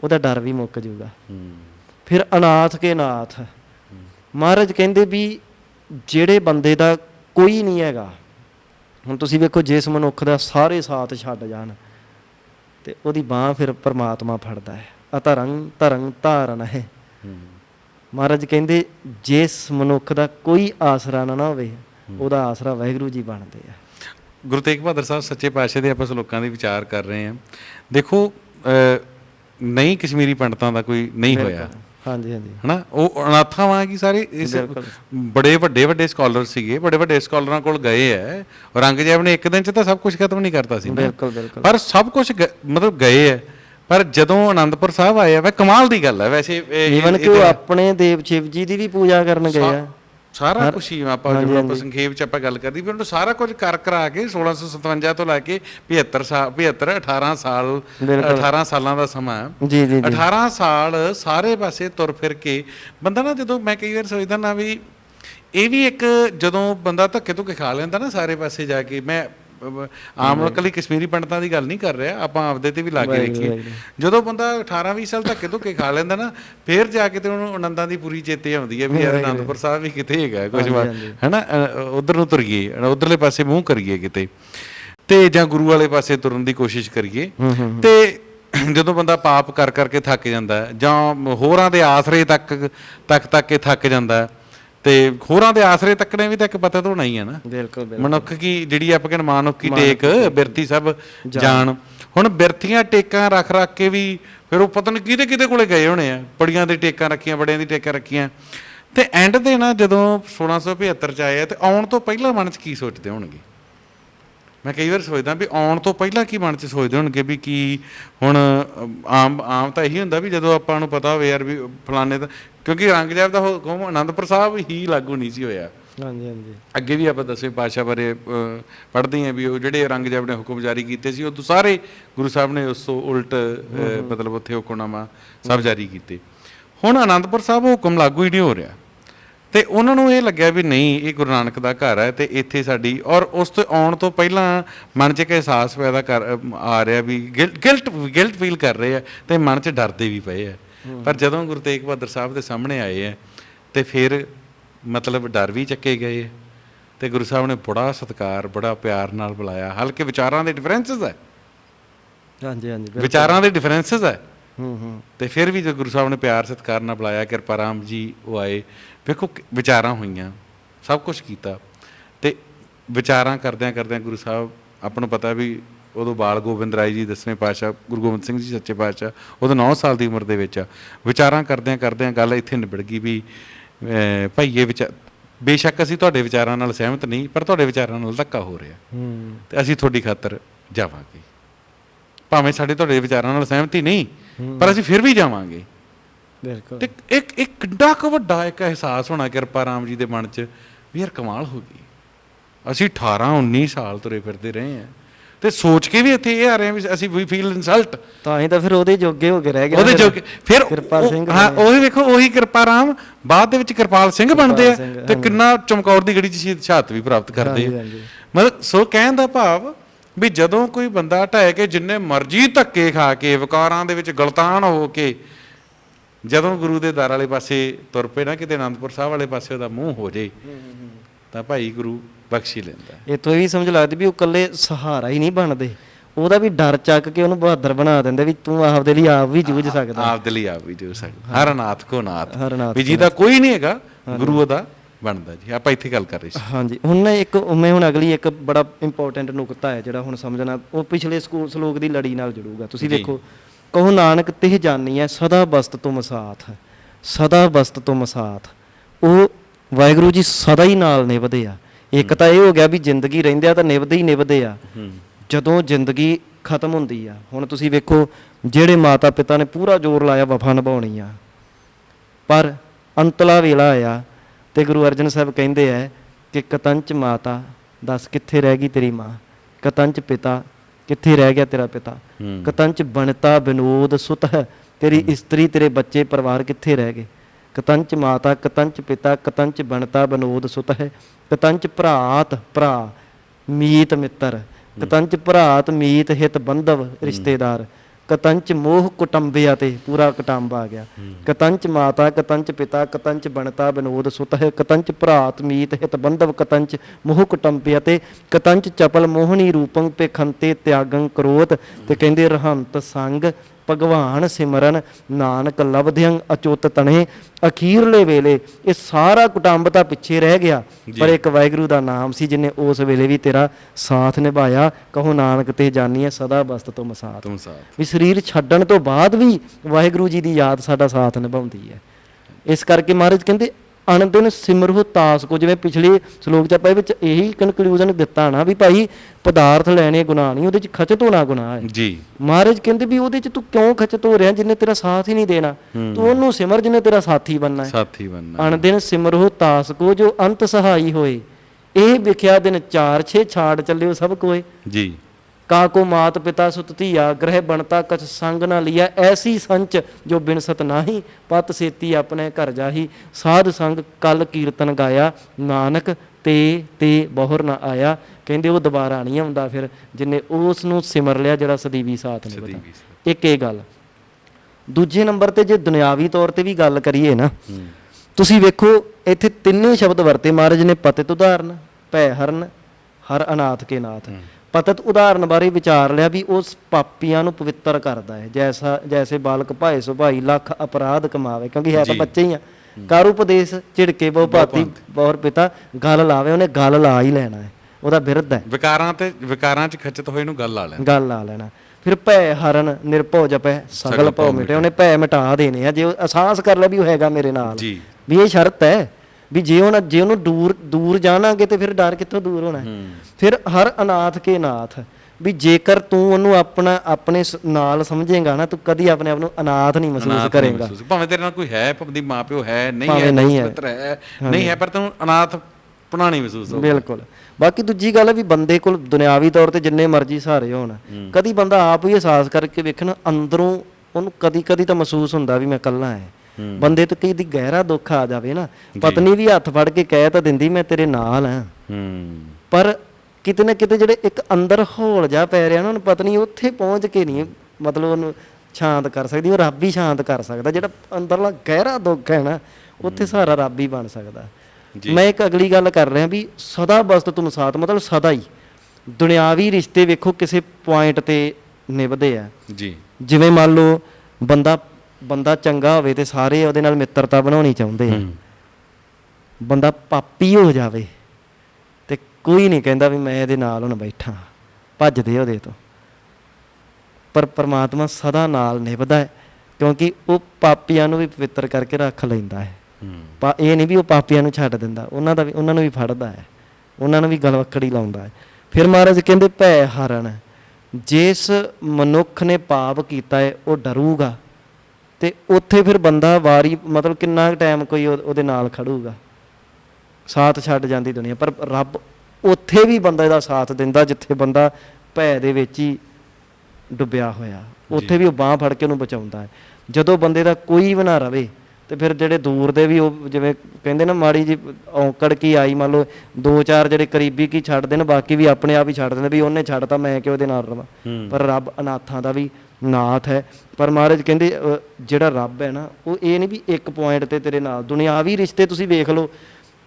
ਉਹਦਾ ਡਰ ਵੀ ਮੁੱਕ ਜਾਊਗਾ। ਹੂੰ। ਫਿਰ ਅਨਾਥ ਕੇ ਨਾਥ। ਮਹਾਰਾਜ ਕਹਿੰਦੇ ਵੀ ਜਿਹੜੇ ਬੰਦੇ ਦਾ ਕੋਈ ਨਹੀਂ ਹੈਗਾ ਹੁਣ ਤੁਸੀਂ ਵੇਖੋ ਜਿਸ ਮਨੁੱਖ ਦਾ ਸਾਰੇ ਸਾਥ ਛੱਡ ਜਾਣ ਤੇ ਉਹਦੀ ਬਾਹ ਫਿਰ ਪਰਮਾਤਮਾ ਫੜਦਾ ਹੈ। ਅਤਰੰਗ ਤਰੰਗ ਧਾਰਨ ਹੈ। ਮਹਾਰਾਜ ਕਹਿੰਦੇ ਜਿਸ ਮਨੁੱਖ ਦਾ ਕੋਈ ਆਸਰਾ ਨਾ ਹੋਵੇ ਉਹਦਾ ਆਸਰਾ ਵਾਹਿਗੁਰੂ ਜੀ ਬਣਦੇ ਆ। ਗੁਰੂ ਤੇਗ ਬਹਾਦਰ ਸਾਹਿਬ ਸੱਚੇ ਪਾਤਸ਼ਾਹ ਦੇ ਆਪਾਂ ਸ਼ਲੋਕਾਂ ਦੀ ਵਿਚਾਰ ਕਰ ਰਹੇ ਹਾਂ ਦੇਖੋ ਨਹੀਂ ਕਸ਼ਮੀਰੀ ਪੰਡਤਾਂ ਦਾ ਕੋਈ ਨਹੀਂ ਹੋਇਆ। ਹਾਂਜੀ ਹਾਂਜੀ। ਹਨਾ? ਉਹ ਅਨਾਥਾਂ ਵਾਂਗ ਹੀ ਸਾਰੇ ਇਸ। ਬੜੇ ਵੱਡੇ ਵੱਡੇ ਸਕਾਲਰ ਸੀਗੇ ਬੜੇ ਵੱਡੇ ਸਕਾਲਰਾਂ ਕੋਲ ਗਏ ਐ। ਔਰੰਗਜ਼ੇਬ ਨੇ ਇੱਕ ਦਿਨ ਚ ਤਾਂ ਸਭ ਕੁਝ ਖਤਮ ਨਹੀਂ ਕਰਤਾ ਸੀ ਬਿਲਕੁਲ ਬਿਲਕੁਲ। ਪਰ ਸਭ ਕੁਝ ਮਤਲਬ ਗਏ ਐ। ਪਰ ਜਦੋਂ ਆਨੰਦਪੁਰ ਸਾਹਿਬ ਆਏ ਆ ਵੇ ਕਮਾਲ ਦੀ ਗੱਲ ਹੈ ਵੈਸੇ ਇਹ- ਈਵਨ ਕਿ ਉਹ ਆਪਣੇ ਦੇਵ ਸ਼ਿਵ ਜੀ ਦੀ ਵੀ ਪੂਜਾ ਕਰਨ ਗਏ ਆ। ਸਾਰਾ ਕੁਝ ਹੀ ਆਪਾਂ ਜਦੋਂ ਆਪਾਂ। ਸੰਖੇਪ ਚ ਆਪਾਂ ਗੱਲ ਕਰਦੀ ਵੀ ਉਹਨੂੰ ਸਾਰਾ ਕੁਝ ਕਰ ਕਰਾ ਕੇ 1657 ਤੋਂ ਲੈ ਕੇ 75 ਸਾਲ 75 18 ਸਾਲ ਬਿਲਕੁਲ। 18 ਸਾਲਾਂ ਦਾ ਸਮਾਂ। ਜੀ ਜੀ ਜੀ 18 ਸਾਲ ਸਾਰੇ ਪਾਸੇ ਤੁਰ ਫਿਰ ਕੇ ਬੰਦਾ ਨਾ ਜਦੋਂ ਮੈਂ ਕਈ ਵਾਰ ਸੋਚਦਾ ਨਾ ਵੀ ਇਹ ਵੀ ਇੱਕ ਜਦੋਂ ਬੰਦਾ ਧੱਕੇ ਧੁੱਕੇ ਖਾ ਲੈਂਦਾ ਨਾ ਸਾਰੇ ਪਾਸੇ ਜਾ ਕੇ ਮੈਂ ਆਮ ਇਕੱਲੀ ਕਸ਼ਮੀਰੀ ਪੰਡਤਾਂ ਦੀ ਗੱਲ ਨਹੀਂ ਕਰ ਰਿਹਾ ਆਪਾਂ ਆਪਦੇ ਤੇ ਵੀ ਲਾ ਕੇ ਦੇਖੀਏ। ਜਦੋਂ ਬੰਦਾ 18 20 ਸਾਲ ਧੱਕੇ ਧੁੱਕੇ ਖਾ ਲੈਂਦਾ ਨਾ ਫੇਰ ਜਾ ਕੇ ਤੇ ਉਹਨੂੰ ਆਨੰਦਾਂ ਦੀ ਪੂਰੀ ਚੇਤੇ ਆਉਂਦੀ ਹੈ ਵੀ ਯਾਰ ਆਨੰਦਪੁਰ ਸਾਹਿਬ ਵੀ ਕਿਤੇ ਹੈਗਾ ਕੁਝ ਵਾਰ। ਹੈਨਾ? ਉਧਰ ਨੂੰ ਤੁਰੀਏ ਉਧਰਲੇ ਪਾਸੇ ਮੂੰਹ ਕਰੀਏ ਕਿਤੇ। ਤੇ ਜਾਂ ਗੁਰੂ ਵਾਲੇ ਪਾਸੇ ਤੁਰਨ ਦੀ ਕੋਸ਼ਿਸ਼ ਕਰੀਏ। ਤੇ ਜਦੋਂ ਬੰਦਾ ਪਾਪ ਕਰ ਕਰਕੇ ਥੱਕ ਜਾਂਦਾ ਜਾਂ ਹੋਰਾਂ ਦੇ ਆਸਰੇ ਤੱਕ ਤੱਕ ਤੱਕ ਕੇ ਥੱਕ ਜਾਂਦਾ ਤੇ ਹੋਰਾਂ ਦੇ ਆਸਰੇ ਤੱਕਣੇ ਵੀ ਤਾਂ ਇੱਕ ਪਤਾ ਹੋਣਾ ਹੀ ਹੈ ਨਾ। ਬਿਲਕੁਲ ਬਿਲਕੁਲ। ਮਨੁੱਖ ਕੀ ਜਿਹੜੀ ਆਪਾਂ ਕਹਿੰਦੇ ਮਾਨੁੱਖ ਟੇਕ ਬਿਰਤੀ ਸਭ ਜਾਣ ਹੁਣ ਬਿਰਤੀਆਂ ਟੇਕਾਂ ਰੱਖ ਰੱਖ ਕੇ ਵੀ ਫਿਰ ਉਹ ਪਤਾ ਨਹੀਂ ਕਿਹਦੇ ਕਿਹਦੇ ਕੋਲੇ ਗਏ ਹੋਣੇ ਆ। ਬੜੀਆਂ ਦੇ ਟੇਕਾਂ ਰੱਖੀਆਂ ਬੜਿਆਂ ਦੀ ਟੇਕਾਂ ਰੱਖੀਆਂ। ਤੇ ਐਂਡ ਤੇ ਨਾ ਜਦੋਂ 1675 ਚ ਆਏ ਤੇ ਆਉਣ ਤੋਂ ਪਹਿਲਾਂ ਮਨ ਚ ਕੀ ਸੋਚਦੇ ਹੋਣਗੇ? ਮੈਂ ਕਈ ਵਾਰ ਸੋਚਦਾ ਵੀ ਆਉਣ ਤੋਂ ਪਹਿਲਾਂ ਕੀ ਮਨ ਚ ਸੋਚਦੇ ਹੋਣਗੇ ਵੀ ਕੀ ਹੁਣ ਆਮ ਆਮ ਤਾਂ ਇਹੀ ਹੁੰਦਾ ਵੀ ਜਦੋਂ ਆਪਾਂ ਨੂੰ ਪਤਾ ਹੋਵੇ ਯਾਰ ਵੀ ਫਲਾਣੇ ਦਾ ਕਿਉਂਕਿ ਰੰਗਜੈਬ ਦਾ ਹੁਕਮ ਆਨੰਦਪੁਰ ਸਾਹਿਬ ਹੀ ਲਾਗੂ ਨਹੀਂ ਸੀ ਹੋਇਆ। ਹਾਂਜੀ ਹਾਂਜੀ। ਅੱਗੇ ਵੀ ਆਪਾਂ ਦਸਵੇਂ ਪਾਤਸ਼ਾਹ ਬਾਰੇ ਪੜ੍ਹਦੇ ਹਾਂ ਵੀ ਉਹ ਜਿਹੜੇ ਔਰੰਗਜ਼ੇਬ ਨੇ ਹੁਕਮ ਜਾਰੀ ਕੀਤੇ ਸੀ ਉਹ ਤੋਂ ਸਾਰੇ ਗੁਰੂ ਸਾਹਿਬ ਨੇ ਉਸ ਤੋਂ ਉਲਟ ਮਤਲਬ ਉੱਥੇ ਹੁਕਮਨਾਮਾ ਸਭ ਜਾਰੀ ਕੀਤੇ। ਹੁਣ ਆਨੰਦਪੁਰ ਸਾਹਿਬ ਉਹ ਹੁਕਮ ਲਾਗੂ ਹੀ ਨਹੀਂ ਹੋ ਰਿਹਾ। ਤੇ ਉਹਨਾਂ ਨੂੰ ਇਹ ਲੱਗਿਆ ਵੀ ਨਹੀਂ ਇਹ ਗੁਰੂ ਨਾਨਕ ਦਾ ਘਰ ਹੈ ਤੇ ਇੱਥੇ ਸਾਡੀ ਔਰ ਉਸ ਤੋਂ ਆਉਣ ਤੋਂ ਪਹਿਲਾਂ ਮਨ 'ਚ ਇੱਕ ਅਹਿਸਾਸ ਪੈਦਾ ਕਰ ਆ ਰਿਹਾ ਵੀ ਗਿਲਟ ਗਿਲਟ ਫੀਲ ਕਰ ਰਹੇ ਆ ਤੇ ਮਨ 'ਚ ਡਰਦੇ ਵੀ ਪਏ ਆ। ਪਰ ਜਦੋਂ ਗੁਰੂ ਤੇਗ ਬਹਾਦਰ ਸਾਹਿਬ ਦੇ ਸਾਹਮਣੇ ਆਏ ਆ ਤੇ ਫਿਰ ਮਤਲਬ ਡਰ ਵੀ ਚੱਕੇ ਗਏ ਤੇ ਗੁਰੂ ਸਾਹਿਬ ਨੇ ਬੜਾ ਸਤਿਕਾਰ ਬੜਾ ਪਿਆਰ ਨਾਲ ਬੁਲਾਇਆ। ਹਲਕੇ ਵਿਚਾਰਾਂ ਦੇ ਡਿਫਰੈਂਸਸ ਹੈ। ਹਾਂਜੀ ਹਾਂਜੀ। ਵਿਚਾਰਾਂ ਦੇ ਡਿਫਰੈਂਸਸ ਹੈ। ਹੂੰ ਹੂੰ। ਤੇ ਫਿਰ ਵੀ ਜੋ ਗੁਰੂ ਸਾਹਿਬ ਨੇ ਪਿਆਰ ਸਤਿਕਾਰ ਨਾਲ ਬੁਲਾਇਆ ਕਿਰਪਾ ਰਾਮ ਜੀ ਉਹ ਆਏ। ਵੇਖੋ ਵਿਚਾਰਾਂ ਹੋਈਆਂ ਸਭ ਕੁਝ ਕੀਤਾ। ਤੇ ਵਿਚਾਰਾਂ ਕਰਦਿਆਂ ਕਰਦਿਆਂ ਗੁਰੂ ਸਾਹਿਬ ਆਪਾਂ ਨੂੰ ਪਤਾ ਵੀ ਉਦੋਂ ਬਾਲ ਗੋਬਿੰਦ ਰਾਏ ਜੀ ਦਸਵੇਂ ਪਾਤਸ਼ਾਹ ਗੁਰੂ ਗੋਬਿੰਦ ਸਿੰਘ ਜੀ ਸੱਚੇ ਪਾਤਸ਼ਾਹ ਉਦੋਂ 9 ਸਾਲ ਦੀ ਉਮਰ ਦੇ ਵਿੱਚ ਆ। ਵਿਚਾਰਾਂ ਕਰਦਿਆਂ ਕਰਦਿਆਂ ਗੱਲ ਇੱਥੇ ਨਿਬੜ ਗਈ ਵੀ ਅਹ, ਭਾਈ ਇਹ ਵਿਚਾਰ ਬੇਸ਼ੱਕ ਅਸੀਂ ਤੁਹਾਡੇ ਵਿਚਾਰਾਂ ਨਾਲ ਸਹਿਮਤ ਨਹੀਂ ਪਰ ਤੁਹਾਡੇ ਵਿਚਾਰਾਂ ਨਾਲ ਧੱਕਾ ਹੋ ਰਿਹਾ। ਹੂੰ। ਤੇ ਅਸੀਂ ਤੁਹਾਡੀ ਖਾਤਰ ਜਾਵਾਂਗੇ। ਭਾਵੇਂ ਸਾਡੇ ਤੁਹਾਡੇ ਵਿਚਾਰਾਂ ਨਾਲ ਸਹਿਮਤੀ ਨਹੀਂ ਪਰ ਅਸੀਂ ਫਿਰ ਵੀ ਜਾਵਾਂਗੇ। ਬਿਲਕੁਲ। ਤੇ ਇੱਕ ਇੱਕ ਕਿੱਡਾ ਕੁ ਵੱਡਾ ਇੱਕ ਅਹਿਸਾਸ ਹੋਣਾ ਕਿਰਪਾ ਰਾਮ ਜੀ ਦੇ ਮਨ 'ਚ ਵੀ ਯਾਰ ਕਮਾਲ ਹੋ ਗਈ। ਅਸੀਂ 18 19 ਸਾਲ ਤੁਰੇ ਫਿਰਦੇ ਰਹੇ ਆ ਤੇ ਸੋਚ ਕੇ ਵੀ ਇੱਥੇ ਇਹ ਆ ਰਹੇ ਆ ਵੀ ਅਸੀਂ ਵੀ ਫੀਲ ਇਨਸਲਟ ਤਾਂ ਹੀ ਤਾਂ ਫਿਰ ਉਹਦੇ ਜੋਗੇ ਹੋ ਕੇ ਰਹਿ ਗਿਆ ਉਹਦੇ ਫਿਰ। ਜੋ ਫਿਰ ਕਿਰਪਾਲ ਸਿੰਘ ਹਾਂ। ਉਹੀ ਵੇਖੋ ਉਹੀ ਕਿਰਪਾ ਰਾਮ ਬਾਅਦ ਦੇ ਵਿੱਚ ਕਿਰਪਾਲ ਸਿੰਘ ਬਣਦੇ ਆ ਤੇ। ਕਿੰਨਾ ਚਮਕੌਰ ਦੀ ਗੜੀ 'ਚ ਸ਼ਹੀਦ ਸ਼ਹਾਦਤ ਵੀ ਪ੍ਰਾਪਤ ਕਰਦੇ ਆ। ਮਤਲਬ ਸੋ ਕਹਿਣ ਦਾ ਭਾਵ ਵੀ ਜਦੋਂ ਕੋਈ ਬੰਦਾ ਢਹਿ ਕੇ ਜਿੰਨੇ ਮਰਜ਼ੀ ਧੱਕੇ ਖਾ ਕੇ ਵਿਕਾਰਾਂ ਦੇ ਵਿੱਚ ਗਲਤਾਨ ਹੋ ਕੇ ਜਦੋਂ ਗੁਰੂ ਦੇ ਦਰ ਵਾਲੇ ਪਾਸੇ ਤੁਰ ਪਏ ਨਾ ਕਿਤੇ ਆਨੰਦਪੁਰ ਸਾਹਿਬ ਵਾਲੇ ਪਾਸੇ ਉਹਦਾ ਮੂੰਹ ਹੋ ਜੇ ਤਾਂ ਭਾਈ ਗੁਰੂ ਬਖਸ਼ੀ ਲੈਂਦਾ। ਇਹ ਤੋਂ ਇਹ ਵੀ ਸਮਝ ਲੱਗਦੀ ਵੀ ਉਹ ਇਕੱਲੇ ਸਹਾਰਾ ਹੀ ਨਹੀਂ ਬਣਦੇ। ਉਹਦਾ ਵੀ ਡਰ ਚੱਕ ਕੇ ਉਹਨੂੰ ਬਹਾਦਰ ਬਣਾ ਦਿੰਦੇ ਵੀ ਤੂੰ ਆਪਦੇ ਲਈ ਆਪ ਵੀ ਜੂਝ ਸਕਦਾ। ਆਪ ਦੇ ਲਈ ਆਪ ਵੀ ਜੋ ਸਕਦਾ। ਹਰ ਨਾਥ ਕੋ ਨਾਥ ਵੀ ਜਿਹਦਾ ਕੋਈ ਨਹੀਂ ਹੈਗਾ ਗੁਰੂ ਉਹਦਾ ਬਣਦਾ ਜੀ। ਆਪਾਂ ਇੱਥੇ ਗੱਲ ਕਰ ਰਹੇ ਸੀ। ਹਾਂਜੀ। ਹੁਣ ਨਾ ਇੱਕ ਮੈਂ ਹੁਣ ਅਗਲੀ ਇੱਕ ਬੜਾ ਇੰਪੋਰਟੈਂਟ ਨੁਕਤਾ ਹੈ ਜਿਹੜਾ ਹੁਣ ਸਮਝਣਾ ਉਹ ਪਿਛਲੇ ਸਕੂਲ ਸ਼ਲੋਕ ਦੀ ਲੜੀ ਨਾਲ ਜੁੜੂਗਾ। ਤੁਸੀਂ। ਦੇਖੋ ਕਹੋ ਨਾਨਕ ਤਿਹ ਜਾਨੀ ਹੈ ਸਦਾ ਬਸਤ ਤੁਮ ਸਾਥ। ਸਦਾ ਬਸਤ ਤੁਮ ਸਾਥ। ਉਹ ਵਾਹਿਗੁਰੂ ਜੀ ਸਦਾ ਹੀ ਨਾਲ ਨਿਭਦੇ ਆ। ਇੱਕ ਤਾਂ ਇਹ ਹੋ ਗਿਆ ਵੀ ਜ਼ਿੰਦਗੀ ਰਹਿੰਦਿਆਂ ਤਾਂ ਨਿਭਦੇ ਹੀ ਨਿਭਦੇ ਆ। ਜਦੋਂ ਜ਼ਿੰਦਗੀ ਖਤਮ ਹੁੰਦੀ ਆ ਹੁਣ ਤੁਸੀਂ ਵੇਖੋ ਜਿਹੜੇ ਮਾਤਾ ਪਿਤਾ ਨੇ ਪੂਰਾ ਜ਼ੋਰ ਲਾਇਆ ਵਫਾ ਨਿਭਾਉਣੀ ਆ। ਪਰ ਅੰਤਲਾ ਵੇਲਾ ਆਇਆ ਤੇ ਗੁਰੂ ਅਰਜਨ ਸਾਹਿਬ ਕਹਿੰਦੇ ਆ ਕਿ ਕਤੰਚ ਮਾਤਾ ਦੱਸ ਕਿੱਥੇ ਰਹਿ ਗਈ ਤੇਰੀ ਮਾਂ? ਕਤੰਚ ਪਿਤਾ ਕਿੱਥੇ ਰਹਿ ਗਿਆ ਤੇਰਾ ਪਿਤਾ। ਕਤੰਚ ਬਣਤਾ ਬਿਨੋਦ ਸੁਤ ਤੇਰੀ ਇਸਤਰੀ ਤੇਰੇ ਬੱਚੇ ਪਰਿਵਾਰ ਕਿੱਥੇ ਰਹਿ ਗਏ? ਕਤੰਚ ਮਾਤਾ ਕਤੰਚ ਪਿਤਾ ਕਤੰਚ ਬਣਤਾ ਬਿਨੋਦ ਸੁਤ ਹੈ। ਕਤੰਚ ਭਰਾਤ ਭਰਾ ਮੀਤ ਮਿੱਤਰ। ਕਤੰਚ ਭਰਾਤ ਮੀਤ ਹਿਤ ਬੰਧਵ ਰਿਸ਼ਤੇਦਾਰ। ਕਤੰਚ ਮੋਹ ਕੁਟੰਬਿਆ ਤੇ ਪੂਰਾ ਕੁਟੰਬ ਆ ਗਿਆ। ਕਤੰਚ ਮਾਤਾ ਕਤੰਚ ਪਿਤਾ ਕਤੰਚ ਬਣਤਾ ਬਿਨੋਦ ਸੁਤ ਹੈ। ਕਤੰਚ ਭਰਾਤ ਮੀਤ ਹਿਤ ਬੰਧਵ ਕਤੰਚ ਮੋਹ ਕੁਟੰਬਿਆ ਤੇ ਕਤੰਚ ਚਪਲ ਮੋਹਣੀ ਰੂਪੰ ਪੇਖੰਤੇ ਤਿਆਗੰ ਕਰੋਤ ਤੇ ਕਹਿੰਦੇ ਰਹੰਤ ਸੰਗ ਭਗਵਾਨ ਸਿਮਰਨ ਨਾਨਕ ਲਬਧਿਅੰ ਅਚੁੱਤ ਤਣੇ ਅਖੀਰਲੇ ਵੇਲੇ ਇਹ ਸਾਰਾ ਕੁਟੰਬ ਤਾਂ ਪਿੱਛੇ ਰਹਿ ਗਿਆ। ਪਰ ਇੱਕ ਵਾਹਿਗੁਰੂ ਦਾ ਨਾਮ ਸੀ ਜਿਨੇ ਉਸ ਵੇਲੇ ਵੀ ਤੇਰਾ ਸਾਥ ਨਿਭਾਇਆ। ਕਹੋ ਨਾਨਕ ਤੇ ਜਾਨੀਏ ਸਦਾ ਬਸਤ ਤੋਂ ਮਸਾਤ ਵੀ ਸਰੀਰ ਛੱਡਣ ਤੋਂ ਬਾਅਦ ਵੀ ਵਾਹਿਗੁਰੂ ਜੀ ਦੀ ਯਾਦ ਸਾਡਾ ਸਾਥ ਨਿਭਾਉਂਦੀ ਹੈ ਇਸ ਕਰਕੇ ਮਹਾਰਾਜ ਕਹਿੰਦੇ ਅਨੰਦਨ ਸਿਮਰਹੁ ਤਾਸ ਕੋ। ਜਿਵੇਂ ਪਿਛਲੇ ਸ਼ਲੋਕ ਚ ਆਪਾਂ ਇਹ ਵਿੱਚ ਇਹੀ ਕਨਕਲੂਜਨ ਦਿੱਤਾ ਨਾ ਵੀ ਭਾਈ ਪਦਾਰਥ ਲੈਣੇ ਗੁਨਾਹ ਨਹੀਂ ਉਹਦੇ ਚ ਖਚਤ ਹੋਣਾ ਗੁਨਾਹ ਹੈ। ਜੀ। ਮਹਾਰਾਜ ਕਹਿੰਦੇ ਵੀ ਉਹਦੇ ਚ ਤੂੰ ਕਿਉਂ ਖਚਤ ਹੋ ਰਿਹਾ ਜਿੰਨੇ ਤੇਰਾ ਸਾਥ ਹੀ ਨਹੀਂ ਦੇਣਾ। ਤੂੰ ਉਹਨੂੰ ਸਿਮਰ ਜਿੰਨੇ ਤੇਰਾ ਸਾਥੀ ਬਣਨਾ ਹੈ। ਸਾਥੀ ਬਣਨਾ ਅਣਦਿਨ ਸਿਮਰਹੁ ਤਾਸ ਕੋ ਜੋ ਅੰਤ ਸਹਾਈ ਹੋਏ। ਇਹ ਵਿਖਿਆ ਦਿਨ ਚਾਰ ਛੇ ਛਾੜ ਚੱਲਿਓ ਸਭ ਕੋਏ। ਜੀ। ਕਾ ਕੋ ਮਾਤ ਪਿਤਾ ਸੁਤ ਧੀਆ ਗ੍ਰਹਿ ਬਣਤਾ ਕਛ ਸੰਗ ਨਾ ਲਿਆ ਐਸੀ ਸੰਚ ਜੋ ਬਿਨ ਸਤ ਨਾਹੀ ਪਤ ਸੇਤੀ ਆਪਣੇ ਘਰ ਜਾਹੀ। ਸਾਧ ਸੰਗ ਕਲ ਕੀਰਤਨ ਗਾਇਆ ਨਾਨਕ ਤੇ ਤੇ ਬਹੁਰ ਨਾ ਆਇਆ। ਕਹਿੰਦੇ ਉਹ ਦੁਬਾਰਾ ਨਹੀਂ ਆਉਂਦਾ ਫਿਰ ਜਿਨੇ ਉਸ ਨੂੰ ਸਿਮਰ ਲਿਆ ਜਿਹੜਾ ਸਦੀਵੀ ਸਾਥ ਨੇ ਸਦੀਵੀ ਇੱਕ ਇਹ ਗੱਲ ਦੂਜੇ ਨੰਬਰ ਤੇ ਜੇ ਦੁਨਿਆਵੀ ਤੌਰ ਤੇ ਵੀ ਗੱਲ ਕਰੀਏ ਨਾ ਤੁਸੀਂ ਵੇਖੋ ਇੱਥੇ ਤਿੰਨੇ ਸ਼ਬਦ ਵਰਤੇ ਮਹਾਰਾਜ ਨੇ ਪਤਿਤ ਉਦਾਹਰਨ ਭੈ ਹਰਨ ਹਰ ਅਨਾਥ ਕੇ ਨਾਥ। ਪਤਿਤ ਉਦਾਹਰਨ ਬਾਰੇ ਵਿਚਾਰ ਲਿਆ ਵੀ ਉਸ ਪਾਪੀਆਂ ਨੂੰ ਪਵਿੱਤਰ ਕਰਦਾ ਹੈ। ਜੈਸਾ ਜੈਸੇ ਬਾਲਕ ਭਾਏ ਸੁਭਾਈ ਲੱਖ ਅਪਰਾਧ ਕਮਾਵੇ ਕਿਉਂਕਿ ਹੈ ਤਾਂ। ਬੱਚੇ ਹੀ ਆ। ਕਰ ਉਪਦੇਸ਼ ਝਿੜਕੇ ਬਹੁ ਭਾਤੀ ਬਹੁਰ ਪਿਤਾ ਗੱਲ ਲਾਵੇ ਉਹਨੇ ਗੱਲ ਲਾ ਹੀ ਲੈਣਾ ਹੈ। ਉਹਦਾ ਬਿਰਧ ਹੈ। ਵਿਕਾਰਾਂ ਤੇ ਵਿਕਾਰਾਂ 'ਚ ਖਚਿਤ ਹੋਏ ਨੂੰ ਗੱਲ ਲਾ ਲੈਣ। ਗੱਲ ਲਾ ਲੈਣਾ। ਫਿਰ ਭੈ ਹਰਨ ਨਿਰਭਉ ਜਪੈ ਸਗਲ ਭਉ ਮਿਟੇ ਉਹਨੇ ਭੈ ਮਿਟਾ ਦੇਣੇ ਆ। ਜੇ ਅਹਿਸਾਸ ਕਰ ਲਿਆ ਵੀ ਉਹ ਹੈਗਾ ਮੇਰੇ ਨਾਲ। ਜੀ। ਵੀ ਇਹ ਸ਼ਰਤ ਹੈ। ਵੀ ਜੇ ਉਹਨਾਂ ਜੇ ਉਹਨੂੰ ਦੂਰ ਦੂਰ ਜਾਣਾਂਗੇ ਤੇ ਫਿਰ ਡਰ ਕਿੱਥੋਂ ਦੂਰ ਹੋਣਾ ਫਿਰ ਹਰ ਅਨਾਥ ਕੇ ਨਾਥ ਵੀ ਜੇਕਰ ਤੂੰ ਉਹਨੂੰ ਆਪਣਾ ਆਪਣੇ ਨਾਲ ਸਮਝੇਗਾ ਨਾ ਤੂੰ ਕਦੀ ਆਪਣੇ ਆਪ ਨੂੰ ਅਨਾਥ ਨਹੀਂ ਮਹਿਸੂਸ ਕਰੇਗਾ। ਭਾਵੇਂ ਤੇਰੇ ਨਾਲ ਕੋਈ ਹੈ ਭਾਵੇਂ ਮਾਪਿਓ ਹੈ ਨਹੀਂ ਹੈ ਨਹੀਂ ਦੋਸਤ ਹੈ। ਨਹੀਂ ਹੈ ਪਰ ਤੈਨੂੰ ਅਨਾਥ ਪਣਾ ਨਹੀਂ ਮਹਿਸੂਸ ਹੋ ਬਿਲਕੁਲ। ਬਾਕੀ ਦੂਜੀ ਗੱਲ ਹੈ ਵੀ ਬੰਦੇ ਕੋਲ ਦੁਨਿਆਵੀ ਤੌਰ ਤੇ ਜਿੰਨੇ ਮਰਜ਼ੀ ਸਹਾਰੇ ਹੋਣ ਕਦੀ ਬੰਦਾ ਆਪ ਹੀ ਅਹਿਸਾਸ ਕਰਕੇ ਵੇਖਣ ਅੰਦਰੋਂ ਉਹਨੂੰ ਕਦੀ ਕਦੀ ਤਾਂ ਮਹਿਸੂਸ ਹੁੰਦਾ ਵੀ ਮੈਂ ਇਕੱਲਾ ਹਾਂ। ਬੰਦੇ ਤੋਂ ਕਈ ਦੀ ਗਹਿਰਾ ਦੁੱਖ ਆ ਜਾਵੇ ਨਾ ਪਤਨੀ ਵੀ ਹੱਥ ਫੜ ਕੇ ਕਹਿ ਤਾਂ ਦਿੰਦੀ ਮੈਂ ਤੇਰੇ ਨਾਲ ਹੂੰ। ਪਰ ਕਿਤੇ ਨਾ ਕਿਤੇ ਜਿਹੜੇ ਇੱਕ ਅੰਦਰ ਹੌਲ ਜਾ ਪੈ ਰਿਹਾ ਨਾ ਉਹਨੂੰ ਪਤਨੀ ਉੱਥੇ ਪਹੁੰਚ ਕੇ ਨਹੀਂ ਮਤਲਬ ਉਹਨੂੰ ਸ਼ਾਂਤ ਕਰ ਸਕਦੀ ਉਹ ਰੱਬ ਹੀ ਸ਼ਾਂਤ ਕਰ ਸਕਦਾ। ਜਿਹੜਾ ਅੰਦਰਲਾ ਗਹਿਰਾ ਦੁੱਖ ਹੈ ਨਾ ਉੱਥੇ ਸਾਰਾ ਰੱਬ ਹੀ ਬਣ ਸਕਦਾ। ਮੈਂ ਇੱਕ ਅਗਲੀ ਗੱਲ ਕਰ ਰਿਹਾ ਵੀ ਸਦਾ ਬਸਤ ਤੁਮ ਸਾਥ ਮਤਲਬ ਸਦਾ ਹੀ। ਦੁਨਿਆਵੀ ਰਿਸ਼ਤੇ ਵੇਖੋ ਕਿਸੇ ਪੁਆਇੰਟ ਤੇ ਨਿਭਦੇ ਆ। ਜੀ। ਜਿਵੇਂ ਮੰਨ ਲਓ ਬੰਦਾ ਬੰਦਾ ਚੰਗਾ ਹੋਵੇ ਤੇ ਸਾਰੇ ਉਹਦੇ ਨਾਲ ਮਿੱਤਰਤਾ ਬਣਾਉਣੀ ਚਾਹੁੰਦੇ ਆ। ਬੰਦਾ ਪਾਪੀ ਹੋ ਜਾਵੇ ਤੇ ਕੋਈ ਨਹੀਂ ਕਹਿੰਦਾ ਵੀ ਮੈਂ ਇਹਦੇ ਨਾਲ ਹੁਣ ਬੈਠਾ ਭੱਜਦੇ ਉਹਦੇ ਤੋਂ। ਪਰ ਪ੍ਰਮਾਤਮਾ ਸਦਾ ਨਾਲ ਨਿਭਦਾ ਹੈ ਕਿਉਂਕਿ ਉਹ ਪਾਪੀਆਂ ਨੂੰ ਵੀ ਪਵਿੱਤਰ ਕਰਕੇ ਰੱਖ ਲੈਂਦਾ ਹੈ। ਹੂੰ। ਪਾ ਇਹ ਨਹੀਂ ਵੀ ਉਹ ਪਾਪੀਆਂ ਨੂੰ ਛੱਡ ਦਿੰਦਾ ਉਹਨਾਂ ਦਾ ਵੀ ਉਹਨਾਂ ਨੂੰ ਵੀ ਫੜਦਾ ਹੈ। ਉਹਨਾਂ ਨੂੰ ਵੀ ਗਲਵੱਕੜੀ ਲਾਉਂਦਾ ਹੈ। ਫਿਰ ਮਹਾਰਾਜ ਕਹਿੰਦੇ ਭੈ ਹਰਨ ਜਿਸ ਮਨੁੱਖ ਨੇ ਪਾਪ ਕੀਤਾ ਹੈ ਉਹ ਡਰੂਗਾ। ਤੇ ਉੱਥੇ ਫਿਰ ਬੰਦਾ ਵਾਰੀ ਮਤਲਬ ਕਿੰਨਾ ਟਾਈਮ ਕੋਈ ਉਹ- ਉਹਦੇ ਨਾਲ ਖੜੂਗਾ। ਸਾਥ ਛੱਡ ਜਾਂਦੀ ਦੁਨੀਆ ਪਰ ਰੱਬ ਉੱਥੇ ਵੀ ਬੰਦੇ ਦਾ ਸਾਥ ਦਿੰਦਾ ਜਿੱਥੇ ਬੰਦਾ ਭੈ ਦੇ ਵਿੱਚ ਹੀ ਡੁੱਬਿਆ ਹੋਇਆ। ਉੱਥੇ ਵੀ ਉਹ ਬਾਹ ਫੜ ਕੇ ਉਹਨੂੰ ਬਚਾਉਂਦਾ ਹੈ। ਜਦੋਂ ਬੰਦੇ ਦਾ ਕੋਈ ਵੀ ਨਾ ਰਵੇ ਤੇ ਫਿਰ ਜਿਹੜੇ ਦੂਰ ਦੇ ਵੀ ਉਹ ਜਿਵੇਂ ਕਹਿੰਦੇ ਨਾ ਮਾੜੀ ਜੀ ਔਂਕੜ ਕੀ ਆਈ ਮੰਨ ਲਓ ਦੋ ਚਾਰ ਜਿਹੜੇ ਕਰੀਬੀ ਕੀ ਛੱਡ ਦੇਣ ਬਾਕੀ ਵੀ ਆਪਣੇ ਆਪ ਹੀ ਛੱਡ ਦਿੰਦੇ ਵੀ ਉਹਨੇ ਛੱਡਤਾ ਮੈਂ ਕਿਉਂ ਉਹਦੇ ਨਾਲ ਰਵਾਂ? ਪਰ ਰੱਬ ਅਨਾਥਾਂ ਦਾ ਵੀ ਨਾਥ ਹੈ। ਪਰ ਮਹਾਰਾਜ ਕਹਿੰਦੇ ਜਿਹੜਾ ਰੱਬ ਹੈ ਨਾ ਉਹ ਇਹ ਨਹੀਂ ਵੀ ਇੱਕ ਪੁਆਇੰਟ ਤੇ ਤੇਰੇ ਨਾਲ ਦੁਨਿਆਵੀ ਰਿਸ਼ਤੇ ਤੁਸੀਂ ਵੇਖ ਲਓ।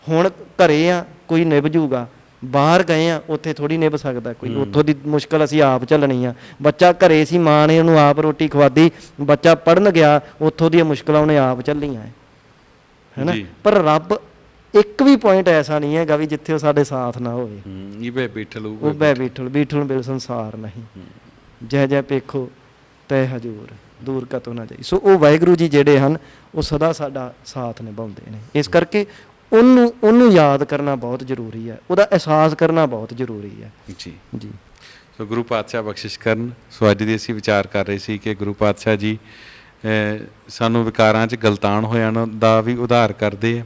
ਹੁਣ ਘਰੇ ਆ ਕੋਈ ਨਿਭ ਜੂਗਾ। ਬਾਹਰ ਗਏ ਆ ਉੱਥੇ ਥੋੜੀ ਨਿਭ ਸਕਦਾ ਕੋਈ। ਉੱਥੋਂ ਦੀ ਮੁਸ਼ਕਲ ਅਸੀਂ ਆਪ ਝੱਲਣੀ ਆ। ਬੱਚਾ ਘਰੇ ਸੀ ਮਾਂ ਨੇ ਉਹਨੂੰ ਆਪ ਰੋਟੀ ਖਵਾਦੀ। ਬੱਚਾ ਪੜਨ ਗਿਆ ਉੱਥੋਂ ਦੀਆਂ ਮੁਸ਼ਕਲਾਂ ਉਹਨੇ ਆਪ ਝੱਲੀਆਂ ਹੈ ਹੈਨਾ। ਪਰ ਰੱਬ ਇੱਕ ਵੀ ਪੁਆਇੰਟ ਐਸਾ ਨਹੀਂ ਹੈਗਾ ਵੀ ਜਿੱਥੇ ਉਹ ਸਾਡੇ ਸਾਥ ਨਾ ਹੋਵੇ। ਹੂੰ ਇਹ ਬੈ ਬੈਠਲ ਉਹ ਬੈ ਬੀਠਲ ਬੀਠਲ ਬਿਲ ਸੰਸਾਰ ਨਹੀਂ। ਜੈ ਜੈ ਪੇਖੋ। ਤੈ ਹਜੂਰ ਦੂਰ ਕਤੋ ਨਾ ਜਾਈ। ਸੋ ਉਹ ਵਾਹਿਗੁਰੂ ਜੀ ਜਿਹੜੇ ਹਨ ਉਹ ਸਦਾ ਸਾਡਾ ਸਾਥ ਨਿਭਾਉਂਦੇ ਨੇ। ਇਸ ਕਰਕੇ ਉਹਨੂੰ ਉਹਨੂੰ ਯਾਦ ਕਰਨਾ ਬਹੁਤ ਜ਼ਰੂਰੀ ਹੈ। ਉਹਦਾ ਅਹਿਸਾਸ ਕਰਨਾ ਬਹੁਤ ਜ਼ਰੂਰੀ ਹੈ। ਜੀ। ਜੀ। ਸੋ ਗੁਰੂ ਪਾਤਸ਼ਾਹ ਬਖਸ਼ਿਸ਼ ਕਰਨ। ਸੋ ਅੱਜ ਦੀ ਅਸੀਂ ਵਿਚਾਰ ਕਰ ਰਹੇ ਸੀ ਕਿ ਗੁਰੂ ਪਾਤਸ਼ਾਹ ਜੀ ਸਾਨੂੰ ਵਿਕਾਰਾਂ 'ਚ ਗਲਤਾਨ ਹੋਇਆਂ ਦਾ ਵੀ ਉਧਾਰ ਕਰਦੇ ਆ।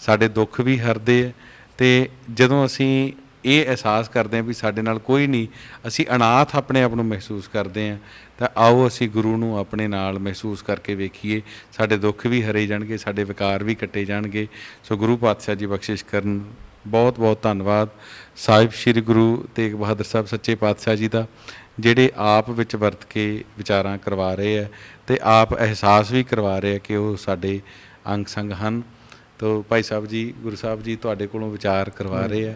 ਸਾਡੇ ਦੁੱਖ ਵੀ ਹਰਦੇ ਆ। ਤੇ ਜਦੋਂ ਅਸੀਂ ਇਹ ਅਹਿਸਾਸ ਕਰਦੇ ਹਾਂ ਵੀ ਸਾਡੇ ਨਾਲ ਕੋਈ ਨਹੀਂ ਅਸੀਂ ਅਨਾਥ ਆਪਣੇ ਆਪ ਨੂੰ ਮਹਿਸੂਸ ਕਰਦੇ ਹਾਂ ਤਾਂ ਆਓ ਅਸੀਂ ਗੁਰੂ ਨੂੰ ਆਪਣੇ ਨਾਲ ਮਹਿਸੂਸ ਕਰਕੇ ਵੇਖੀਏ ਸਾਡੇ ਦੁੱਖ ਵੀ ਹਰੇ ਜਾਣਗੇ ਸਾਡੇ ਵਿਕਾਰ ਵੀ ਕੱਟੇ ਜਾਣਗੇ। ਸੋ ਗੁਰੂ ਪਾਤਸ਼ਾਹ ਜੀ ਬਖਸ਼ਿਸ਼ ਕਰਨ ਬਹੁਤ ਬਹੁਤ ਧੰਨਵਾਦ। ਸਾਹਿਬ ਸ੍ਰੀ ਗੁਰੂ ਤੇਗ ਬਹਾਦਰ ਸਾਹਿਬ ਸੱਚੇ ਪਾਤਸ਼ਾਹ ਜੀ ਦਾ ਜਿਹੜੇ ਆਪ ਵਿੱਚ ਵਰਤ ਕੇ ਵਿਚਾਰਾਂ ਕਰਵਾ ਰਹੇ ਆ ਤੇ ਆਪ ਅਹਿਸਾਸ ਵੀ ਕਰਵਾ ਰਹੇ ਆ ਕਿ ਉਹ ਸਾਡੇ ਅੰਗ ਸੰਗ ਹਨ। ਤੋ ਭਾਈ ਸਾਹਿਬ ਜੀ ਗੁਰੂ ਸਾਹਿਬ ਜੀ ਤੁਹਾਡੇ ਕੋਲੋਂ ਵਿਚਾਰ ਕਰਵਾ ਰਹੇ ਆ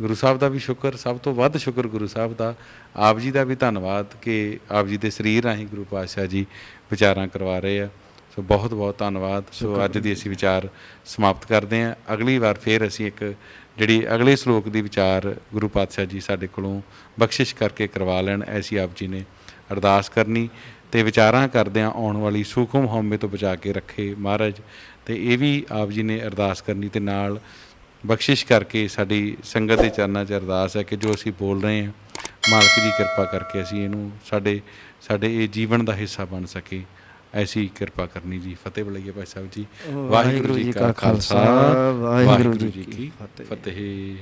ਗੁਰੂ ਸਾਹਿਬ ਦਾ ਵੀ ਸ਼ੁਕਰ ਸਭ ਤੋਂ ਵੱਧ ਸ਼ੁਕਰ ਗੁਰੂ ਸਾਹਿਬ ਦਾ। ਆਪ ਜੀ ਦਾ ਵੀ ਧੰਨਵਾਦ ਕਿ ਆਪ ਜੀ ਦੇ ਸਰੀਰ ਰਾਹੀਂ ਗੁਰੂ ਪਾਤਸ਼ਾਹ ਜੀ ਵਿਚਾਰਾਂ ਕਰਵਾ ਰਹੇ ਆ। ਸੋ ਬਹੁਤ ਬਹੁਤ ਧੰਨਵਾਦ। ਸੋ ਅੱਜ ਦੀ ਅਸੀਂ ਵਿਚਾਰ ਸਮਾਪਤ ਕਰਦੇ ਹਾਂ। ਅਗਲੀ ਵਾਰ ਫੇਰ ਅਸੀਂ ਇੱਕ ਜਿਹੜੀ ਅਗਲੇ ਸ਼ਲੋਕ ਦੀ ਵਿਚਾਰ ਗੁਰੂ ਪਾਤਸ਼ਾਹ ਜੀ ਸਾਡੇ ਕੋਲੋਂ ਬਖਸ਼ਿਸ਼ ਕਰਕੇ ਕਰਵਾ ਲੈਣ ਐਸੀ ਆਪ ਜੀ ਨੇ ਅਰਦਾਸ ਕਰਨੀ। ਤੇ ਵਿਚਾਰਾਂ ਕਰਦਿਆਂ ਆਉਣ ਵਾਲੀ ਸੂਖਮ ਹਉਮੈ ਤੋਂ ਬਚਾ ਕੇ ਰੱਖੇ ਮਹਾਰਾਜ। ਤੇ ਇਹ ਵੀ ਆਪ ਜੀ ਨੇ ਅਰਦਾਸ ਕਰਨੀ ਤੇ ਨਾਲ ਬਖਸ਼ਿਸ਼ ਕਰਕੇ ਸਾਡੀ ਸੰਗਤ ਦੇ ਚਰਨਾਂ 'ਚ ਅਰਦਾਸ ਹੈ ਕਿ ਜੋ ਅਸੀਂ ਬੋਲ ਰਹੇ ਹਾਂ ਮਾਲਕ ਜੀ ਕਿਰਪਾ ਕਰਕੇ ਅਸੀਂ ਇਹਨੂੰ ਸਾਡੇ ਸਾਡੇ ਇਹ ਜੀਵਨ ਦਾ ਹਿੱਸਾ ਬਣ ਸਕੇ। ਐਸੀ ਕਿਰਪਾ ਕਰਨੀ ਜੀ। ਫਤਿਹ ਬੁਲਾਈਏ ਭਾਈ ਸਾਹਿਬ ਜੀ। ਵਾਹਿਗੁਰੂ ਜੀ ਕਾ ਖਾਲਸਾ। ਵਾਹਿਗੁਰੂ ਜੀ ਕੀ ਫਤਿਹ।